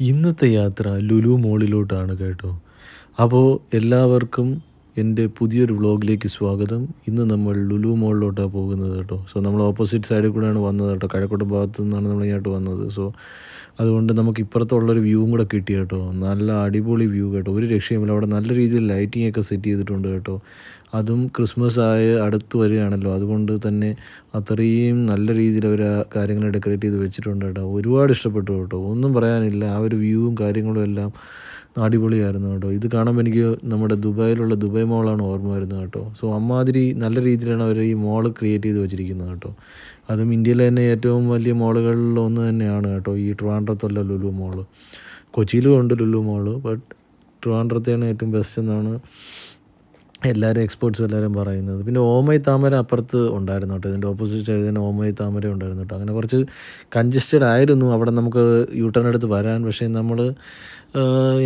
ഇന്നത്തെ യാത്ര ലുലു മോളിലോട്ടാണ് കേട്ടോ. അപ്പോൾ എല്ലാവർക്കും എന്റെ പുതിയൊരു വ്ളോഗിലേക്ക് സ്വാഗതം. ഇന്ന് നമ്മൾ ലുലു മോളിലോട്ടാണ് പോകുന്നത് കേട്ടോ. സോ നമ്മൾ ഓപ്പോസിറ്റ് സൈഡിൽ കൂടെയാണ് വന്നത് കേട്ടോ. കഴക്കൂട്ടം ഭാഗത്തു നിന്നാണ് നമ്മൾ ഇങ്ങോട്ട് വന്നത്. സോ അതുകൊണ്ട് നമുക്ക് ഇപ്പുറത്തുള്ളൊരു വ്യൂവും കൂടെ കിട്ടി കേട്ടോ. നല്ല അടിപൊളി വ്യൂ കേട്ടോ. ഒരു രക്ഷയുമില്ല അവിടെ നല്ല രീതിയിൽ ലൈറ്റിംഗ് ഒക്കെ സെറ്റ് ചെയ്തിട്ടുണ്ട് കേട്ടോ. അതും ക്രിസ്മസ് ആയ അടുത്ത് വരികയാണല്ലോ. അതുകൊണ്ട് തന്നെ അത്രയും നല്ല രീതിയിൽ അവർ ആ കാര്യങ്ങൾ ഡെക്കറേറ്റ് ചെയ്ത് വെച്ചിട്ടുണ്ട് കേട്ടോ. ഒരുപാട് ഇഷ്ടപ്പെട്ടു കേട്ടോ. ഒന്നും പറയാനില്ല. ആ ഒരു വ്യൂവും കാര്യങ്ങളും എല്ലാം അടിപൊളിയായിരുന്നു കേട്ടോ. ഇത് കാണുമ്പോൾ എനിക്ക് നമ്മുടെ ദുബായിലുള്ള ദുബായ് മോളാണ് ഓർമ്മ വരുന്നത് കേട്ടോ. സോ അമ്മാതിരി നല്ല രീതിയിലാണ് അവർ ഈ മോൾ ക്രിയേറ്റ് ചെയ്ത് വെച്ചിരിക്കുന്നത് കേട്ടോ. അതും ഇന്ത്യയിലെ തന്നെ ഏറ്റവും വലിയ മോളുകളിൽ ഒന്ന് തന്നെയാണ് കേട്ടോ ഈ ട്രിവാൻഡ്രത്തുള്ള ലുലു മോൾ. കൊച്ചിയിലും ഉണ്ട് ലുലു മോൾ ബട്ട് ട്രിവാൻഡ്രത്തെയാണ് ഏറ്റവും ബെസ്റ്റ് എന്നാണ് എല്ലാവരും എക്സ്പേർട്സും എല്ലാവരും പറയുന്നത്. പിന്നെ ഓമൈ താമര അപ്പുറത്ത് ഉണ്ടായിരുന്നു കേട്ടോ. ഇതിന്റെ ഓപ്പോസിറ്റ് സൈഡിൽ തന്നെ ഓമൈ താമര ഉണ്ടായിരുന്നു കേട്ടോ. അങ്ങനെ കുറച്ച് കൺജസ്റ്റഡ് ആയിരുന്നു. അവിടെ നമുക്ക് യു ടേൺ എടുത്ത് വരാൻ. പക്ഷേ നമ്മൾ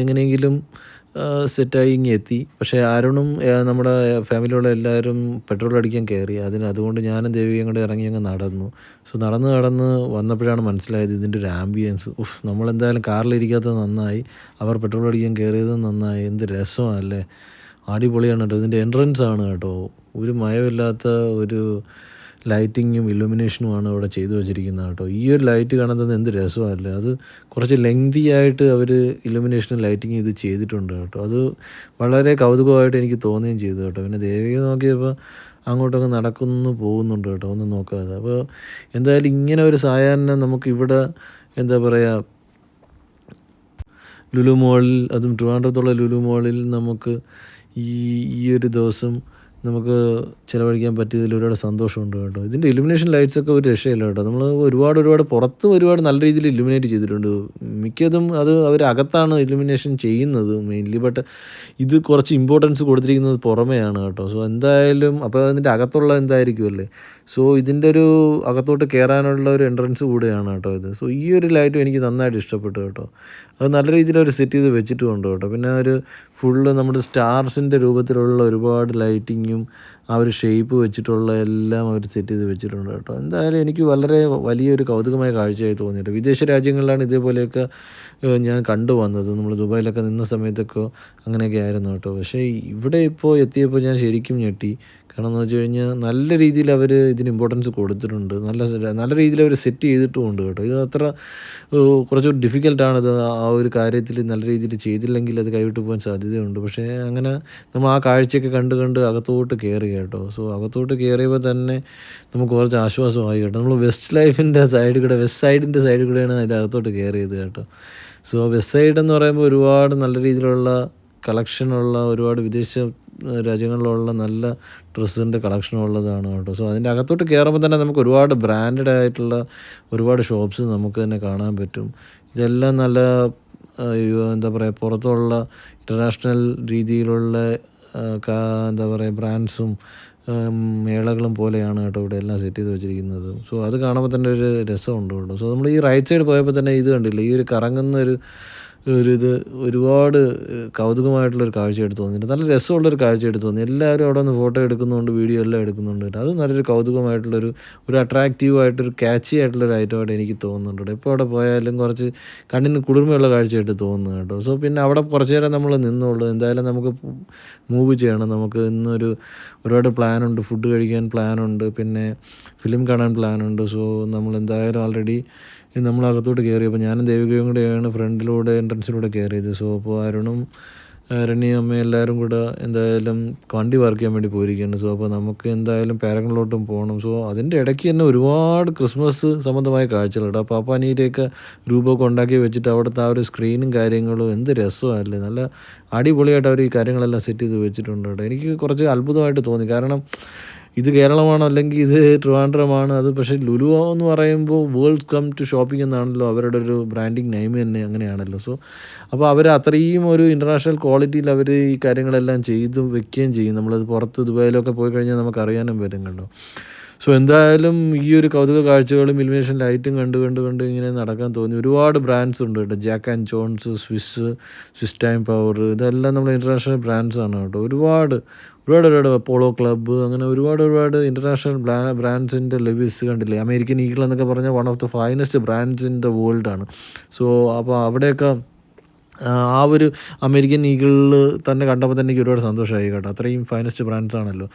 എങ്ങനെയെങ്കിലും സെറ്റായി ഇങ്ങി എത്തി. പക്ഷേ ആരുണും നമ്മുടെ ഫാമിലിയുള്ള എല്ലാവരും പെട്രോൾ അടിക്കാൻ കയറി. അതിന് അതുകൊണ്ട് ഞാനും ദേവികയും കൂടെ ഇറങ്ങി അങ്ങ് നടന്നു. സോ നടന്ന് നടന്ന് വന്നപ്പോഴാണ് മനസ്സിലായത് ഇതിന്റെ ഒരു ആംബിയൻസ് ഉഫ് നമ്മളെന്തായാലും കാറിലിരിക്കാത്തത് നന്നായി. അവർ പെട്രോൾ അടിക്കാൻ കയറിയത് നന്നായി. എന്ത് രസമാണല്ലേ അടിപൊളിയാണ് കേട്ടോ. ഇതിന്റെ എൻട്രൻസ് ആണ് കേട്ടോ. ഒരു മയമില്ലാത്ത ഒരു ലൈറ്റിങ്ങും ഇലുമിനേഷനുമാണ് അവിടെ ചെയ്തു വെച്ചിരിക്കുന്നത് കേട്ടോ. ഈ ഒരു ലൈറ്റ് കാണുന്നത് എന്ത് രസമല്ലേ. അത് കുറച്ച് ലെങ്തി ആയിട്ട് അവർ ഇലുമിനേഷനും ലൈറ്റിങ്ങും ഇത് ചെയ്തിട്ടുണ്ട് കേട്ടോ. അത് വളരെ കൗതുകമായിട്ട് എനിക്ക് തോന്നുകയും ചെയ്തു കേട്ടോ. പിന്നെ ദേവിയെ നോക്കിയപ്പോൾ അങ്ങോട്ടൊക്കെ നടക്കുന്നു പോകുന്നുണ്ട് കേട്ടോ. ഒന്നും നോക്കാതെ. അപ്പോൾ എന്തായാലും ഇങ്ങനെ ഒരു സായാഹ്നം നമുക്കിവിടെ എന്താ പറയുക ലുലു മോളിൽ അതും ട്രിവാൻഡ്രത്തുള്ള ലുലു മോളിൽ നമുക്ക് ഈ ഈ ഒരു ദിവസം നമുക്ക് ചിലവഴിക്കാൻ പറ്റിയതിൽ ഒരുപാട് സന്തോഷമുണ്ട് കേട്ടോ. ഇതിന്റെ ഇലുമിനേഷൻ ലൈറ്റ്സ് ഒക്കെ ഒരു രക്ഷയില്ല കേട്ടോ. നമ്മൾ ഒരുപാട് ഒരുപാട് പുറത്തും ഒരുപാട് നല്ല രീതിയിൽ ഇലുമിനേറ്റ് ചെയ്തിട്ടുണ്ട്. മിക്കതും അത് അവർ അകത്താണ് ഇലുമിനേഷൻ ചെയ്യുന്നത് മെയിൻലി ബട്ട് ഇത് കുറച്ച് ഇമ്പോർട്ടൻസ് കൊടുത്തിരിക്കുന്നത് പുറമെയാണ് കേട്ടോ. സോ എന്തായാലും അപ്പോൾ അതിന്റെ അകത്തുള്ള എന്തായിരിക്കുമല്ലേ സോ ഇതിന്റെ ഒരു അകത്തോട്ട് കയറാനുള്ള ഒരു എൻട്രൻസ് കൂടെയാണ് കേട്ടോ ഇത്. സോ ഈ ഒരു ലൈറ്റും എനിക്ക് നന്നായിട്ട് ഇഷ്ടപ്പെട്ടു കേട്ടോ. അത് നല്ല രീതിയിൽ അവർ സെറ്റ് ചെയ്ത് വെച്ചിട്ടുമുണ്ട് കേട്ടോ. പിന്നെ ഒരു ഫുള്ള് നമ്മുടെ സ്റ്റാർസിന്റെ രൂപത്തിലുള്ള ഒരുപാട് ലൈറ്റിങ്ങും ആ ഒരു ഷേപ്പ് വെച്ചിട്ടുള്ള എല്ലാം അവർ സെറ്റ് ചെയ്ത് വെച്ചിട്ടുണ്ട് കേട്ടോ. എന്തായാലും എനിക്ക് വളരെ വലിയൊരു കൗതുകമായ കാഴ്ചയായി തോന്നിയിട്ട് വിദേശ രാജ്യങ്ങളിലാണ് ഇതേപോലെയൊക്കെ ഞാൻ കണ്ടു വന്നത്. നമ്മൾ ദുബായിലൊക്കെ നിന്ന സമയത്തൊക്കെ അങ്ങനെയൊക്കെ ആയിരുന്നു കേട്ടോ. പക്ഷേ ഇവിടെ ഇപ്പോൾ എത്തിയപ്പോൾ ഞാൻ ശരിക്കും ഞെട്ടി. കാരണം എന്ന് വെച്ച് കഴിഞ്ഞാൽ നല്ല രീതിയിൽ അവർ ഇതിന് ഇമ്പോർട്ടൻസ് കൊടുത്തിട്ടുണ്ട്. നല്ല നല്ല രീതിയിൽ അവർ സെറ്റ് ചെയ്തിട്ടുമുണ്ട് കേട്ടോ. ഇത് അത്ര കുറച്ച് ഡിഫിക്കൽട്ടാണ് ഇത് ആ ഒരു കാര്യത്തിൽ നല്ല രീതിയിൽ ചെയ്തില്ലെങ്കിൽ അത് കൈവിട്ട് പോകാൻ സാധ്യതയുണ്ട്. പക്ഷേ അങ്ങനെ നമ്മൾ ആ കാഴ്ചയൊക്കെ കണ്ട് കണ്ട് അകത്തോട്ട് കയറി കേട്ടോ. സോ അകത്തോട്ട് കയറിയപ്പോൾ തന്നെ നമുക്ക് കുറച്ച് ആശ്വാസമായി കേട്ടോ. നമ്മൾ വെസ്റ്റ് ലൈഫിന്റെ സൈഡിൽ കൂടെ വെസ്റ്റ് സൈഡിന്റെ സൈഡിൽ കൂടെയാണ് അതിന്റെ അകത്തോട്ട് കയറിയത് കേട്ടോ. സോ വെസ്റ്റ് സൈഡ് എന്ന് പറയുമ്പോൾ ഒരുപാട് നല്ല രീതിയിലുള്ള കളക്ഷനുള്ള ഒരുപാട് വിദേശ രാജ്യങ്ങളിലുള്ള നല്ല ഡ്രസ്സിന്റെ കളക്ഷൻ ഉള്ളതാണ് കേട്ടോ. സോ അതിന്റെ അകത്തോട്ട് കയറുമ്പോൾ തന്നെ നമുക്ക് ഒരുപാട് ബ്രാൻഡഡ് ആയിട്ടുള്ള ഒരുപാട് ഷോപ്സ് നമുക്ക് തന്നെ കാണാൻ പറ്റും. ഇതെല്ലാം നല്ല എന്താ പറയുക പുറത്തുള്ള ഇന്റർനാഷണൽ രീതിയിലുള്ള എന്താ പറയുക ബ്രാൻഡ്സും മേളകളും പോലെയാണ് കേട്ടോ ഇവിടെ എല്ലാം സെറ്റ് ചെയ്ത് വെച്ചിരിക്കുന്നത്. സോ അത് കാണുമ്പോൾ തന്നെ ഒരു രസമുണ്ട് കേട്ടോ. സോ നമ്മൾ ഈ റൈറ്റ് സൈഡ് പോയപ്പോൾ തന്നെ ഇത് കണ്ടില്ല? ഈ ഒരു കറങ്ങുന്ന ഒരു ഒരു ഒരുപാട് കൗതുകമായിട്ടുള്ളൊരു കാഴ്ചയായിട്ട് തോന്നിയിട്ട് നല്ല രസമുള്ളൊരു കാഴ്ചയായിട്ട് തോന്നി എല്ലാവരും അവിടെ നിന്ന് ഫോട്ടോ എടുക്കുന്നുണ്ട് വീഡിയോ എല്ലാം എടുക്കുന്നുണ്ട്. അത് നല്ലൊരു കൗതുകമായിട്ടുള്ളൊരു ഒരു അട്രാക്റ്റീവ് ആയിട്ടൊരു ക്യാച്ചി ആയിട്ടുള്ളൊരു ഐറ്റമായിട്ട് എനിക്ക് തോന്നുന്നുണ്ട്. ഇപ്പോൾ അവിടെ പോയാലും കുറച്ച് കണ്ണിന് കുളിർമയുള്ള കാഴ്ചയായിട്ട് തോന്നുന്നു കേട്ടോ. സോ പിന്നെ അവിടെ കുറച്ച് നേരം നമ്മൾ നിന്നുള്ളൂ എന്തായാലും നമുക്ക് മൂവ് ചെയ്യണം. നമുക്ക് ഇന്നൊരു ഒരുപാട് പ്ലാനുണ്ട് ഫുഡ് കഴിക്കാൻ പ്ലാനുണ്ട് പിന്നെ ഫിലിം കാണാൻ പ്ലാനുണ്ട് സോ നമ്മൾ എന്തായാലും ഓൾറെഡി നമ്മൾ അകത്തോട്ട് കയറിയപ്പോൾ ഞാനും ദേവികയും കൂടെയാണ് ഫ്രണ്ടിലൂടെ എൻട്രൻസിലൂടെ കയറിയത്. സോ അപ്പോൾ അരുണും രണിയും അമ്മയും എല്ലാവരും കൂടെ എന്തായാലും വണ്ടി വർക്ക് ചെയ്യാൻ വേണ്ടി പോയിരിക്കുകയാണ്. സോ അപ്പോൾ നമുക്ക് എന്തായാലും പാരങ്ങളിലോട്ടും പോകണം. സോ അതിന്റെ ഇടയ്ക്ക് തന്നെ ഒരുപാട് ക്രിസ്മസ് സംബന്ധമായ കാഴ്ചകളുണ്ട്. അപ്പോൾ പാപ്പാനീരെയൊക്കെ രൂപമൊക്കെ ഉണ്ടാക്കി വെച്ചിട്ട് അവിടുത്തെ ആ ഒരു സ്ക്രീനും കാര്യങ്ങളും എന്ത് രസമല്ലേ. നല്ല അടിപൊളിയായിട്ട് അവർ ഈ കാര്യങ്ങളെല്ലാം സെറ്റ് ചെയ്ത് വെച്ചിട്ടുണ്ട് എനിക്ക് കുറച്ച് അത്ഭുതമായിട്ട് തോന്നി. കാരണം ഇത് കേരളമാണ് അല്ലെങ്കിൽ ഇത് ട്രിവാൻഡ്രമാണ്? അത് പക്ഷേ ലുലു എന്ന് പറയുമ്പോൾ വേൾഡ് കം ടു ഷോപ്പിംഗ് എന്നാണല്ലോ അവരുടെ ഒരു ബ്രാൻഡിങ് നെയിം തന്നെ അങ്ങനെയാണല്ലോ. സോ അപ്പോൾ അവർ അത്രയും ഒരു ഇന്റർനാഷണൽ ക്വാളിറ്റിയിൽ അവർ ഈ കാര്യങ്ങളെല്ലാം ചെയ്ത് വെക്കുകയും ചെയ്യും. നമ്മളത് പുറത്ത് ദുബായിലൊക്കെ പോയി കഴിഞ്ഞാൽ നമുക്ക് അറിയാനും പറ്റും കണ്ടോ? സോ എന്തായാലും ഈ ഒരു കൗതുക കാഴ്ചകളും ഇലിമിനേഷൻ ലൈറ്റും കണ്ട് കണ്ട് കണ്ട് ഇങ്ങനെ നടക്കാൻ തോന്നി. ഒരുപാട് ബ്രാൻഡ്സ് ഉണ്ട് കേട്ടോ. Jack and Jones Swiss Swiss time power ഇതെല്ലാം നമ്മുടെ ഇന്റർനാഷണൽ ബ്രാൻഡ്സ് ആണ് കേട്ടോ. ഒരുപാട് ഒരുപാട് ഒരുപാട് അപ്പോളോ ക്ലബ്ബ് അങ്ങനെ ഒരുപാട് ഒരുപാട് ഇന്റർനാഷണൽ ബ്രാ ബ്രാൻഡ്സിന്റെ ലെവിസ് കണ്ടില്ലേ? അമേരിക്കൻ ഈഗിൾ എന്നൊക്കെ പറഞ്ഞാൽ one of the finest brands in the വേൾഡാണ് so അപ്പോൾ അവിടെയൊക്കെ ആ ഒരു അമേരിക്കൻ ഈഗിളിൽ തന്നെ കണ്ടപ്പോൾ തന്നെ എനിക്ക് ഒരുപാട് സന്തോഷമായി കേട്ടോ. അത്രയും ഫൈനസ്റ്റ് ബ്രാൻഡ്സ് ആണല്ലോ.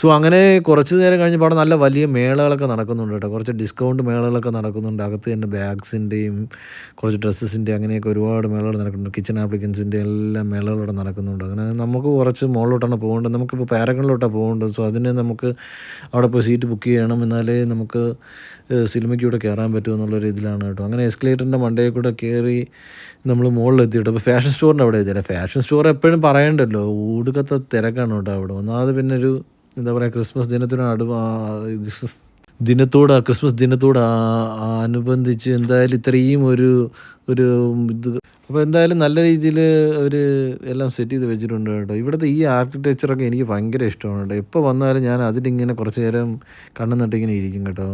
സോ അങ്ങനെ കുറച്ച് നേരം കഴിഞ്ഞപ്പോൾ അവിടെ നല്ല വലിയ മേളകളൊക്കെ നടക്കുന്നുണ്ട് കേട്ടോ. കുറച്ച് ഡിസ്കൗണ്ട് മേളകളൊക്കെ നടക്കുന്നുണ്ട്. അകത്ത് തന്നെ ബാഗ്സിന്റെയും കുറച്ച് ഡ്രസ്സസിന്റെ അങ്ങനെയൊക്കെ ഒരുപാട് മേളകൾ നടക്കുന്നുണ്ട്. കിച്ചൺ ആപ്ലിക്കൻസിന്റെ എല്ലാ മേളകളോടെ നടക്കുന്നുണ്ട്. അങ്ങനെ നമുക്ക് കുറച്ച് മുകളിലോട്ടാണ് പോകേണ്ടത്. നമുക്കിപ്പോൾ പാരഗണിലോട്ടാണ് പോകേണ്ടത്. സോ അതിന് നമുക്ക് അവിടെ പോയി സീറ്റ് ബുക്ക് ചെയ്യണം. എന്നാലേ നമുക്ക് സിനിമയ്ക്കൂടെ കയറാൻ പറ്റുമെന്നുള്ളൊരു ഇതിലാണ് കേട്ടോ. അങ്ങനെ എസ്കലേറ്ററിന്റെ മണ്ടയിൽ കൂടെ കയറി നമ്മൾ മുകളിലെത്തിയിട്ട്. അപ്പോൾ ഫാഷൻ സ്റ്റോറിന്റെ അവിടെ എത്തിയില്ല ഫാഷൻ സ്റ്റോർ എപ്പോഴും പറയണ്ടല്ലോ ഊടുക്കത്തെ തിരക്കാണ് കേട്ടോ അവിടെ. ഒന്നാമത് പിന്നെ ഒരു എന്താ പറയുക ക്രിസ്മസ് ദിനത്തിന് അടു ക്രിസ്മസ് ദിനത്തോട് ക്രിസ്മസ് ദിനത്തോട് അനുബന്ധിച്ച് എന്തായാലും ഇത്രയും ഒരു ഒരു ഇത് അപ്പോൾ എന്തായാലും നല്ല രീതിയിൽ അവർ എല്ലാം സെറ്റ് ചെയ്ത് വെച്ചിട്ടുണ്ട് കേട്ടോ. ഇവിടുത്തെ ഈ ആർക്കിടെക്ചറൊക്കെ എനിക്ക് ഭയങ്കര ഇഷ്ടമാണ് കേട്ടോ. എപ്പോൾ വന്നാലും ഞാൻ അതിലിങ്ങനെ കുറച്ച് നേരം കണ്ണു ഇരിക്കും കേട്ടോ.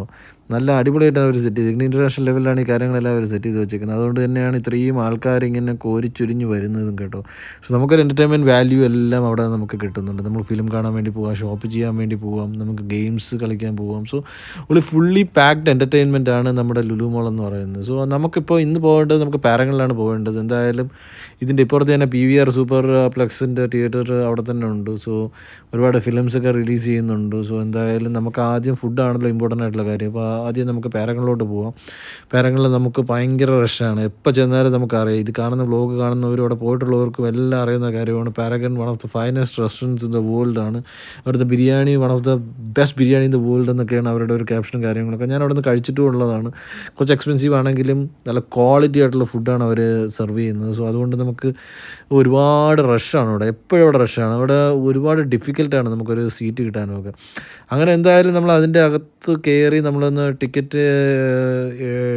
നല്ല അടിപൊളിയായിട്ടാണ് അവർ സെറ്റ് ചെയ്തിരിക്കുന്നത് ഇന്റർനാഷണൽ ലെവലിലാണ് ഈ കാര്യങ്ങളെല്ലാം അവർ സെറ്റ് ചെയ്ത് വെച്ചിരിക്കുന്നത് അതുകൊണ്ട് തന്നെയാണ് ഇത്രയും ആൾക്കാർ ഇങ്ങനെ കോരിച്ചൊരിഞ്ഞ് വരുന്നതും കേട്ടോ. സോ നമുക്കൊരു എന്റർടൈൻമെന്റ് വാല്യൂ എല്ലാം അവിടെ നമുക്ക് കിട്ടുന്നുണ്ട്. നമ്മൾ ഫിലിം കാണാൻ വേണ്ടി പോകാം ഷോപ്പ് ചെയ്യാൻ വേണ്ടി പോകാം നമുക്ക് ഗെയിംസ് കളിക്കാൻ പോകാം സോ ഒരു ഫുള്ളി പാക്ഡ് എന്റർടൈൻമെന്റ് ആണ് നമ്മുടെ ലുലു മോൾ എന്ന് പറയുന്നത്. സോ നമുക്കിപ്പോൾ ഇന്ന് പോകേണ്ടത് നമുക്ക് പാരങ്ങളിലാണ് പോകേണ്ടത്. എന്തായാലും ഇതിന്റെ ഇപ്പുറത്ത് തന്നെ പി വി ആർ സൂപ്പർ പ്ലക്സിന്റെ തിയേറ്റർ അവിടെ തന്നെ ഉണ്ട്. സോ ഒരുപാട് ഫിലിംസ് ഒക്കെ റിലീസ് ചെയ്യുന്നുണ്ട്. സോ എന്തായാലും നമുക്ക് ആദ്യം ഫുഡാണല്ലോ ഇമ്പോർട്ടന്റ് ആയിട്ടുള്ള കാര്യം. അപ്പോൾ ആദ്യം നമുക്ക് പേരങ്ങളിലോട്ട് പോവാം. പേരങ്ങളിൽ നമുക്ക് ഭയങ്കര റഷാണ് എപ്പോൾ ചെന്നാലും നമുക്കറിയാം. ഇത് കാണുന്ന വ്ലോഗ് അവിടെ പോയിട്ടുള്ളവർക്കും എല്ലാം അറിയുന്ന കാര്യമാണ്. Paragon one of the finest restaurants in the world ആണ്. അവിടുത്തെ biryani one of the best biryani in the world എന്നൊക്കെയാണ് അവരുടെ ഒരു ക്യാപ്ഷനും കാര്യങ്ങളൊക്കെ ഞാൻ അവിടെ നിന്ന് കഴിച്ചിട്ടും ഉള്ളതാണ്. കുറച്ച് എക്സ്പെൻസീവ് ആണെങ്കിലും നല്ല ക്വാളിറ്റി ആയിട്ടുള്ള ഫുഡാണ് അവർ സെർവ് ചെയ്യുന്നത്. സോ അതുകൊണ്ട് നമുക്ക് ഒരുപാട് റഷാണ് അവിടെ. എപ്പോഴും അവിടെ റഷാണ് അവിടെ ഒരുപാട് ഡിഫിക്കൽട്ടാണ് നമുക്കൊരു സീറ്റ് കിട്ടാനൊക്കെ. അങ്ങനെ എന്തായാലും നമ്മൾ അതിന്റെ അകത്ത് കയറി നമ്മളൊന്ന് ടിക്കറ്റ്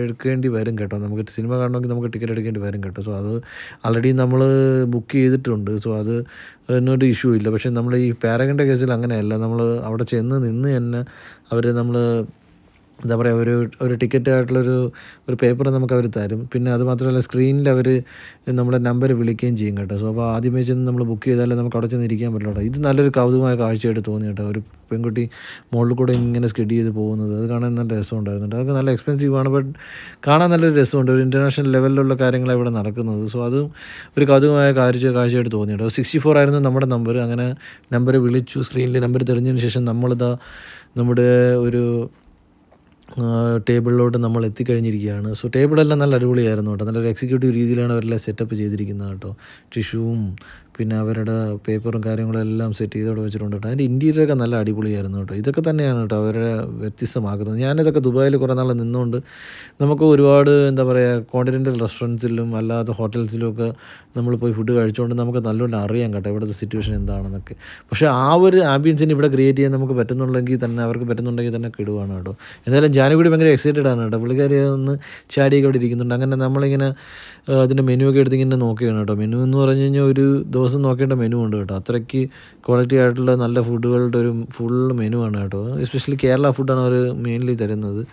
എടുക്കേണ്ടി വരും കേട്ടോ. നമുക്ക് സിനിമ കാണണമെങ്കിൽ നമുക്ക് ടിക്കറ്റ് എടുക്കേണ്ടി വരും കേട്ടോ. സോ അത് ആൾറെഡി നമ്മൾ ബുക്ക് ചെയ്തിട്ടുണ്ട്. സോ അത് എന്നൊരു ഇഷ്യൂ ഇല്ല. പക്ഷേ നമ്മൾ ഈ പാരഗന്റെ കേസിൽ അങ്ങനെയല്ല. നമ്മൾ അവിടെ ചെന്ന് നിന്ന് തന്നെ അവർ നമ്മൾ എന്താ പറയുക ഒരു ഒരു ടിക്കറ്റ് ആയിട്ടുള്ളൊരു ഒരു പേപ്പർ നമുക്ക് അവർ തരും. പിന്നെ അത് മാത്രമല്ല സ്ക്രീനിൽ അവർ നമ്മുടെ നമ്പർ വിളിക്കുകയും ചെയ്യും കേട്ടോ. സോ അപ്പോൾ ആദ്യമേ ചെന്ന് നമ്മൾ ബുക്ക് ചെയ്താലേ നമുക്ക് അവിടെ ചെന്ന് ഇരിക്കാൻ പറ്റുള്ളൂ ഇത് നല്ലൊരു കൗതുകമായ കാഴ്ചയായിട്ട് തോന്നി കേട്ടോ. ഒരു പെൺകുട്ടി മുകളിൽ കൂടെ ഇങ്ങനെ സ്കെഡ് ചെയ്ത് പോകുന്നത്. അത് കാണാൻ നല്ല രസമുണ്ടായിരുന്നു അതൊക്കെ നല്ല എക്സ്പെൻസീവ് ആണ് ബട്ട് കാണാൻ നല്ലൊരു രസമുണ്ട്. ഒരു ഇന്റർനാഷണൽ ലെവലിലുള്ള കാര്യങ്ങളാണ് ഇവിടെ നടക്കുന്നത്. സോ അതും ഒരു കൗതുകമായ കാഴ്ച കാഴ്ചയായിട്ട് തോന്നി കേട്ടോ. സിക്സ്റ്റി ഫോർ ആയിരുന്നു നമ്മുടെ നമ്പർ അങ്ങനെ നമ്പർ വിളിച്ചു. സ്ക്രീനിൽ നമ്പർ തെളിഞ്ഞതിന് ശേഷം നമ്മളിതാ നമ്മുടെ ഒരു ടേബിളിലോട്ട് നമ്മൾ എത്തിക്കഴിഞ്ഞിരിക്കുകയാണ്. സോ ടേബിളെല്ലാം നല്ല അടിപൊളിയായിരുന്നു കേട്ടോ. നല്ലൊരു എക്സിക്യൂട്ടീവ് രീതിയിലാണ് അവരെല്ലാം സെറ്റപ്പ് ചെയ്തിരിക്കുന്നത് കേട്ടോ. ടിഷ്യൂവും പിന്നെ അവരുടെ പേപ്പറും കാര്യങ്ങളും എല്ലാം സെറ്റ് ചെയ്തോടെ വെച്ചിട്ടുണ്ട് കേട്ടോ. അതിന്റെ ഇന്റീരിയറൊക്കെ നല്ല അടിപൊളിയായിരുന്നു കേട്ടോ. ഇതൊക്കെ തന്നെയാണ് കേട്ടോ അവരെ വ്യത്യസ്തമാക്കുന്നത്. ഞാനിതൊക്കെ ദുബായിൽ കുറേ നാൾ നിന്നുകൊണ്ട് നമുക്ക് ഒരുപാട് എന്താ പറയുക കോണ്ടിനെന്റൽ റെസ്റ്റോറന്റ്സിലും അല്ലാത്ത ഹോട്ടൽസിലും ഒക്കെ നമ്മൾ പോയി ഫുഡ് കഴിച്ചുകൊണ്ട് നമുക്ക് നല്ലോണം അറിയാം കേട്ടോ ഇവിടുത്തെ സിറ്റുവേഷൻ എന്താണെന്നൊക്കെ. പക്ഷേ ആ ഒരു ആംബിയൻസിന് ഇവിടെ ക്രിയേറ്റ് ചെയ്യാൻ നമുക്ക് പറ്റുന്നുണ്ടെങ്കിൽ തന്നെ അവർക്ക് പറ്റുന്നുണ്ടെങ്കിൽ തന്നെ കിടുവാണ് കേട്ടോ. എന്തായാലും ജാനുകൂടി ഭയങ്കര എക്സൈറ്റഡ് ആണ് കേട്ടോ. പുള്ളിക്കാരി ഒന്ന് ചാടിയൊക്കെ അവിടെ ഇരിക്കുന്നുണ്ട്. അങ്ങനെ നമ്മളിങ്ങനെ അതിന്റെ മെനു ഒക്കെ എടുത്തിങ്ങനെ നോക്കുകയാണ് കേട്ടോ. മെനു എന്ന് പറഞ്ഞു കഴിഞ്ഞാൽ ഒരു ദിവസം നോക്കേണ്ട മെനു ഉണ്ട് കേട്ടോ. അത്രയ്ക്ക് ക്വാളിറ്റി ആയിട്ടുള്ള നല്ല ഫുഡുകളുടെ ഒരു ഫുൾ മെനു ആണ് കേട്ടോ. എസ്പെഷ്യലി കേരള ഫുഡാണ് അവർ മെയിൻലി തരുന്നത്.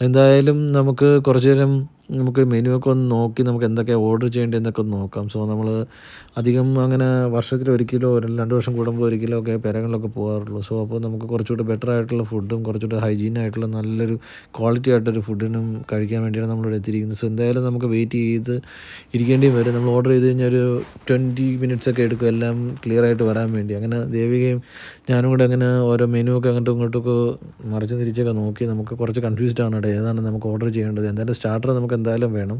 എന്തായാലും നമുക്ക് കുറച്ച് നേരം നമുക്ക് മെനു ഒക്കെ ഒന്ന് നോക്കി നമുക്ക് എന്തൊക്കെയാണ് ഓർഡർ ചെയ്യേണ്ടതെന്നൊക്കെ ഒന്ന് നോക്കാം. സോ നമ്മൾ അധികം അങ്ങനെ വർഷത്തിൽ ഒരിക്കലോ രണ്ട് വർഷം കൂടുമ്പോൾ ഒരിക്കലോ ഒക്കെ പെരങ്ങളിലൊക്കെ പോകാറുള്ളൂ. സോ അപ്പോൾ നമുക്ക് കുറച്ചുകൂടെ ബെറ്റർ ആയിട്ടുള്ള ഫുഡും കുറച്ചുകൂടെ ഹൈജീൻ ആയിട്ടുള്ള നല്ലൊരു ക്വാളിറ്റി ആയിട്ടൊരു ഫുഡിനും കഴിക്കാൻ വേണ്ടിയാണ് നമ്മളിവിടെ എത്തിയിരിക്കുന്നത്. സോ എന്തായാലും നമുക്ക് വെയിറ്റ് ചെയ്ത് ഇരിക്കേണ്ടി വരും. നമ്മൾ ഓർഡർ ചെയ്ത് കഴിഞ്ഞാൽ ഒരു ട്വന്റി മിനിറ്റ്സ് ഒക്കെ എടുക്കും. എല്ലാം ക്ലിയർ ആയിട്ട് വരാൻ വേണ്ടി. അങ്ങനെ ദേവികയും ഞാനും കൂടെ അങ്ങനെ ഓരോ മെനു ഒക്കെ അങ്ങോട്ടും ഇങ്ങോട്ടൊക്കെ മറിച്ച് തിരിച്ചൊക്കെ നോക്കി നമുക്ക് കുറച്ച് കൺഫ്യൂസ്ഡ് ആണ് ഏതാണ് നമുക്ക് ഓർഡർ ചെയ്യേണ്ടത്? എന്തായാലും സ്റ്റാർട്ടർ നമുക്ക് എന്തായാലും വേണം.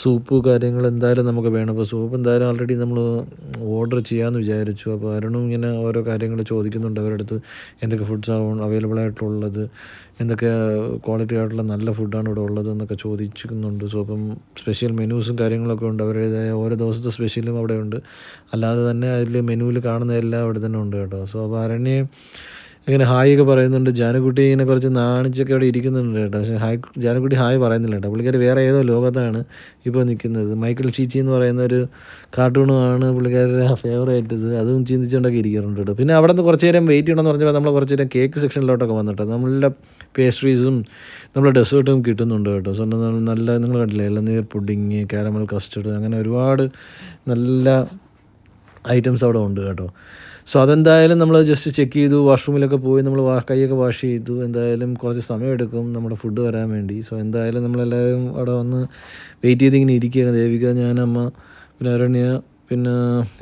സൂപ്പ് കാര്യങ്ങൾ എന്തായാലും നമുക്ക് വേണം. അപ്പോൾ സൂപ്പ് എന്തായാലും ഓൾറെഡി നമ്മൾ ഓർഡർ ചെയ്യാമെന്ന് വിചാരിച്ചു. അപ്പോൾ അരുണും ഇങ്ങനെ ഓരോ കാര്യങ്ങൾ ചോദിക്കുന്നുണ്ട് അവരുടെ അടുത്ത് എന്തൊക്കെ ഫുഡ്സ് ഫുഡ്സാണ് അവൈലബിൾ ആയിട്ടുള്ളത്? എന്തൊക്കെ ക്വാളിറ്റി ആയിട്ടുള്ള നല്ല ഫുഡാണ് ഇവിടെ ഉള്ളത് എന്നൊക്കെ ചോദിക്കുന്നുണ്ട് സോ അപ്പം സ്പെഷ്യൽ മെനൂസും കാര്യങ്ങളൊക്കെ ഉണ്ട്. അവരുടേതായ ഓരോ ദിവസത്തെ സ്പെഷ്യലും അവിടെ ഉണ്ട്. അല്ലാതെ തന്നെ അതിൽ മെനുവിൽ കാണുന്ന എല്ലാം അവിടെ തന്നെ ഉണ്ട് കേട്ടോ. സോ അപ്പോൾ അരണ്യെ ഇങ്ങനെ ഹായ് ഒക്കെ പറയുന്നുണ്ട്. ജാനക്കുട്ടി ഇങ്ങനെ കുറച്ച് നാണിച്ചൊക്കെ അവിടെ ഇരിക്കുന്നുണ്ട് കേട്ടോ. പക്ഷേ ഹായ് ജാനക്കുട്ടി ഹായ് പറയുന്നില്ല കേട്ടോ. പുള്ളിക്കാർ വേറെ ഏതോ ലോകത്താണ് ഇപ്പോൾ നിൽക്കുന്നത്. മൈക്കിൾ ചീച്ചി എന്ന് പറയുന്ന ഒരു കാർട്ടൂണുമാണ് പുള്ളിക്കാരുടെ ഫേവറേറ്റ് ഇത് അതും ചിന്തിച്ചുകൊണ്ടൊക്കെ ഇരിക്കുന്നുണ്ട് കേട്ടോ. പിന്നെ അവിടെ നിന്ന് കുറച്ച് നേരം വെയിറ്റ് ചെയ്യണമെന്ന് പറഞ്ഞപ്പോൾ നമ്മൾ കുറച്ച് നേരം കേക്ക് സെക്ഷനിലോട്ടൊക്കെ വന്നിട്ടോ നമ്മളുടെ പേസ്ട്രീസും നമ്മുടെ ഡെസേർട്ടും കിട്ടുന്നുണ്ട് കേട്ടോ. സോ നല്ല നിങ്ങൾ കണ്ടില്ലേ? ഇളനീർ പുഡിങ് കാരമൽ കസ്റ്റർഡ് അങ്ങനെ ഒരുപാട് നല്ല ഐറ്റംസ് അവിടെ ഉണ്ട് കേട്ടോ. സോ അതെന്തായാലും നമ്മൾ ജസ്റ്റ് ചെക്ക് ചെയ്തു. വാഷ്റൂമിലൊക്കെ പോയി നമ്മൾ കൈയൊക്കെ വാഷ് ചെയ്തു. എന്തായാലും കുറച്ച് സമയമെടുക്കും നമ്മുടെ ഫുഡ് വരാൻ വേണ്ടി. സോ എന്തായാലും നമ്മളെല്ലാവരും അവിടെ വന്ന് വെയിറ്റ് ചെയ്ത് ഇങ്ങനെ ഇരിക്കുകയാണ്. ദേവിക അമ്മ പിന്നെ അരുണ്യ പിന്നെ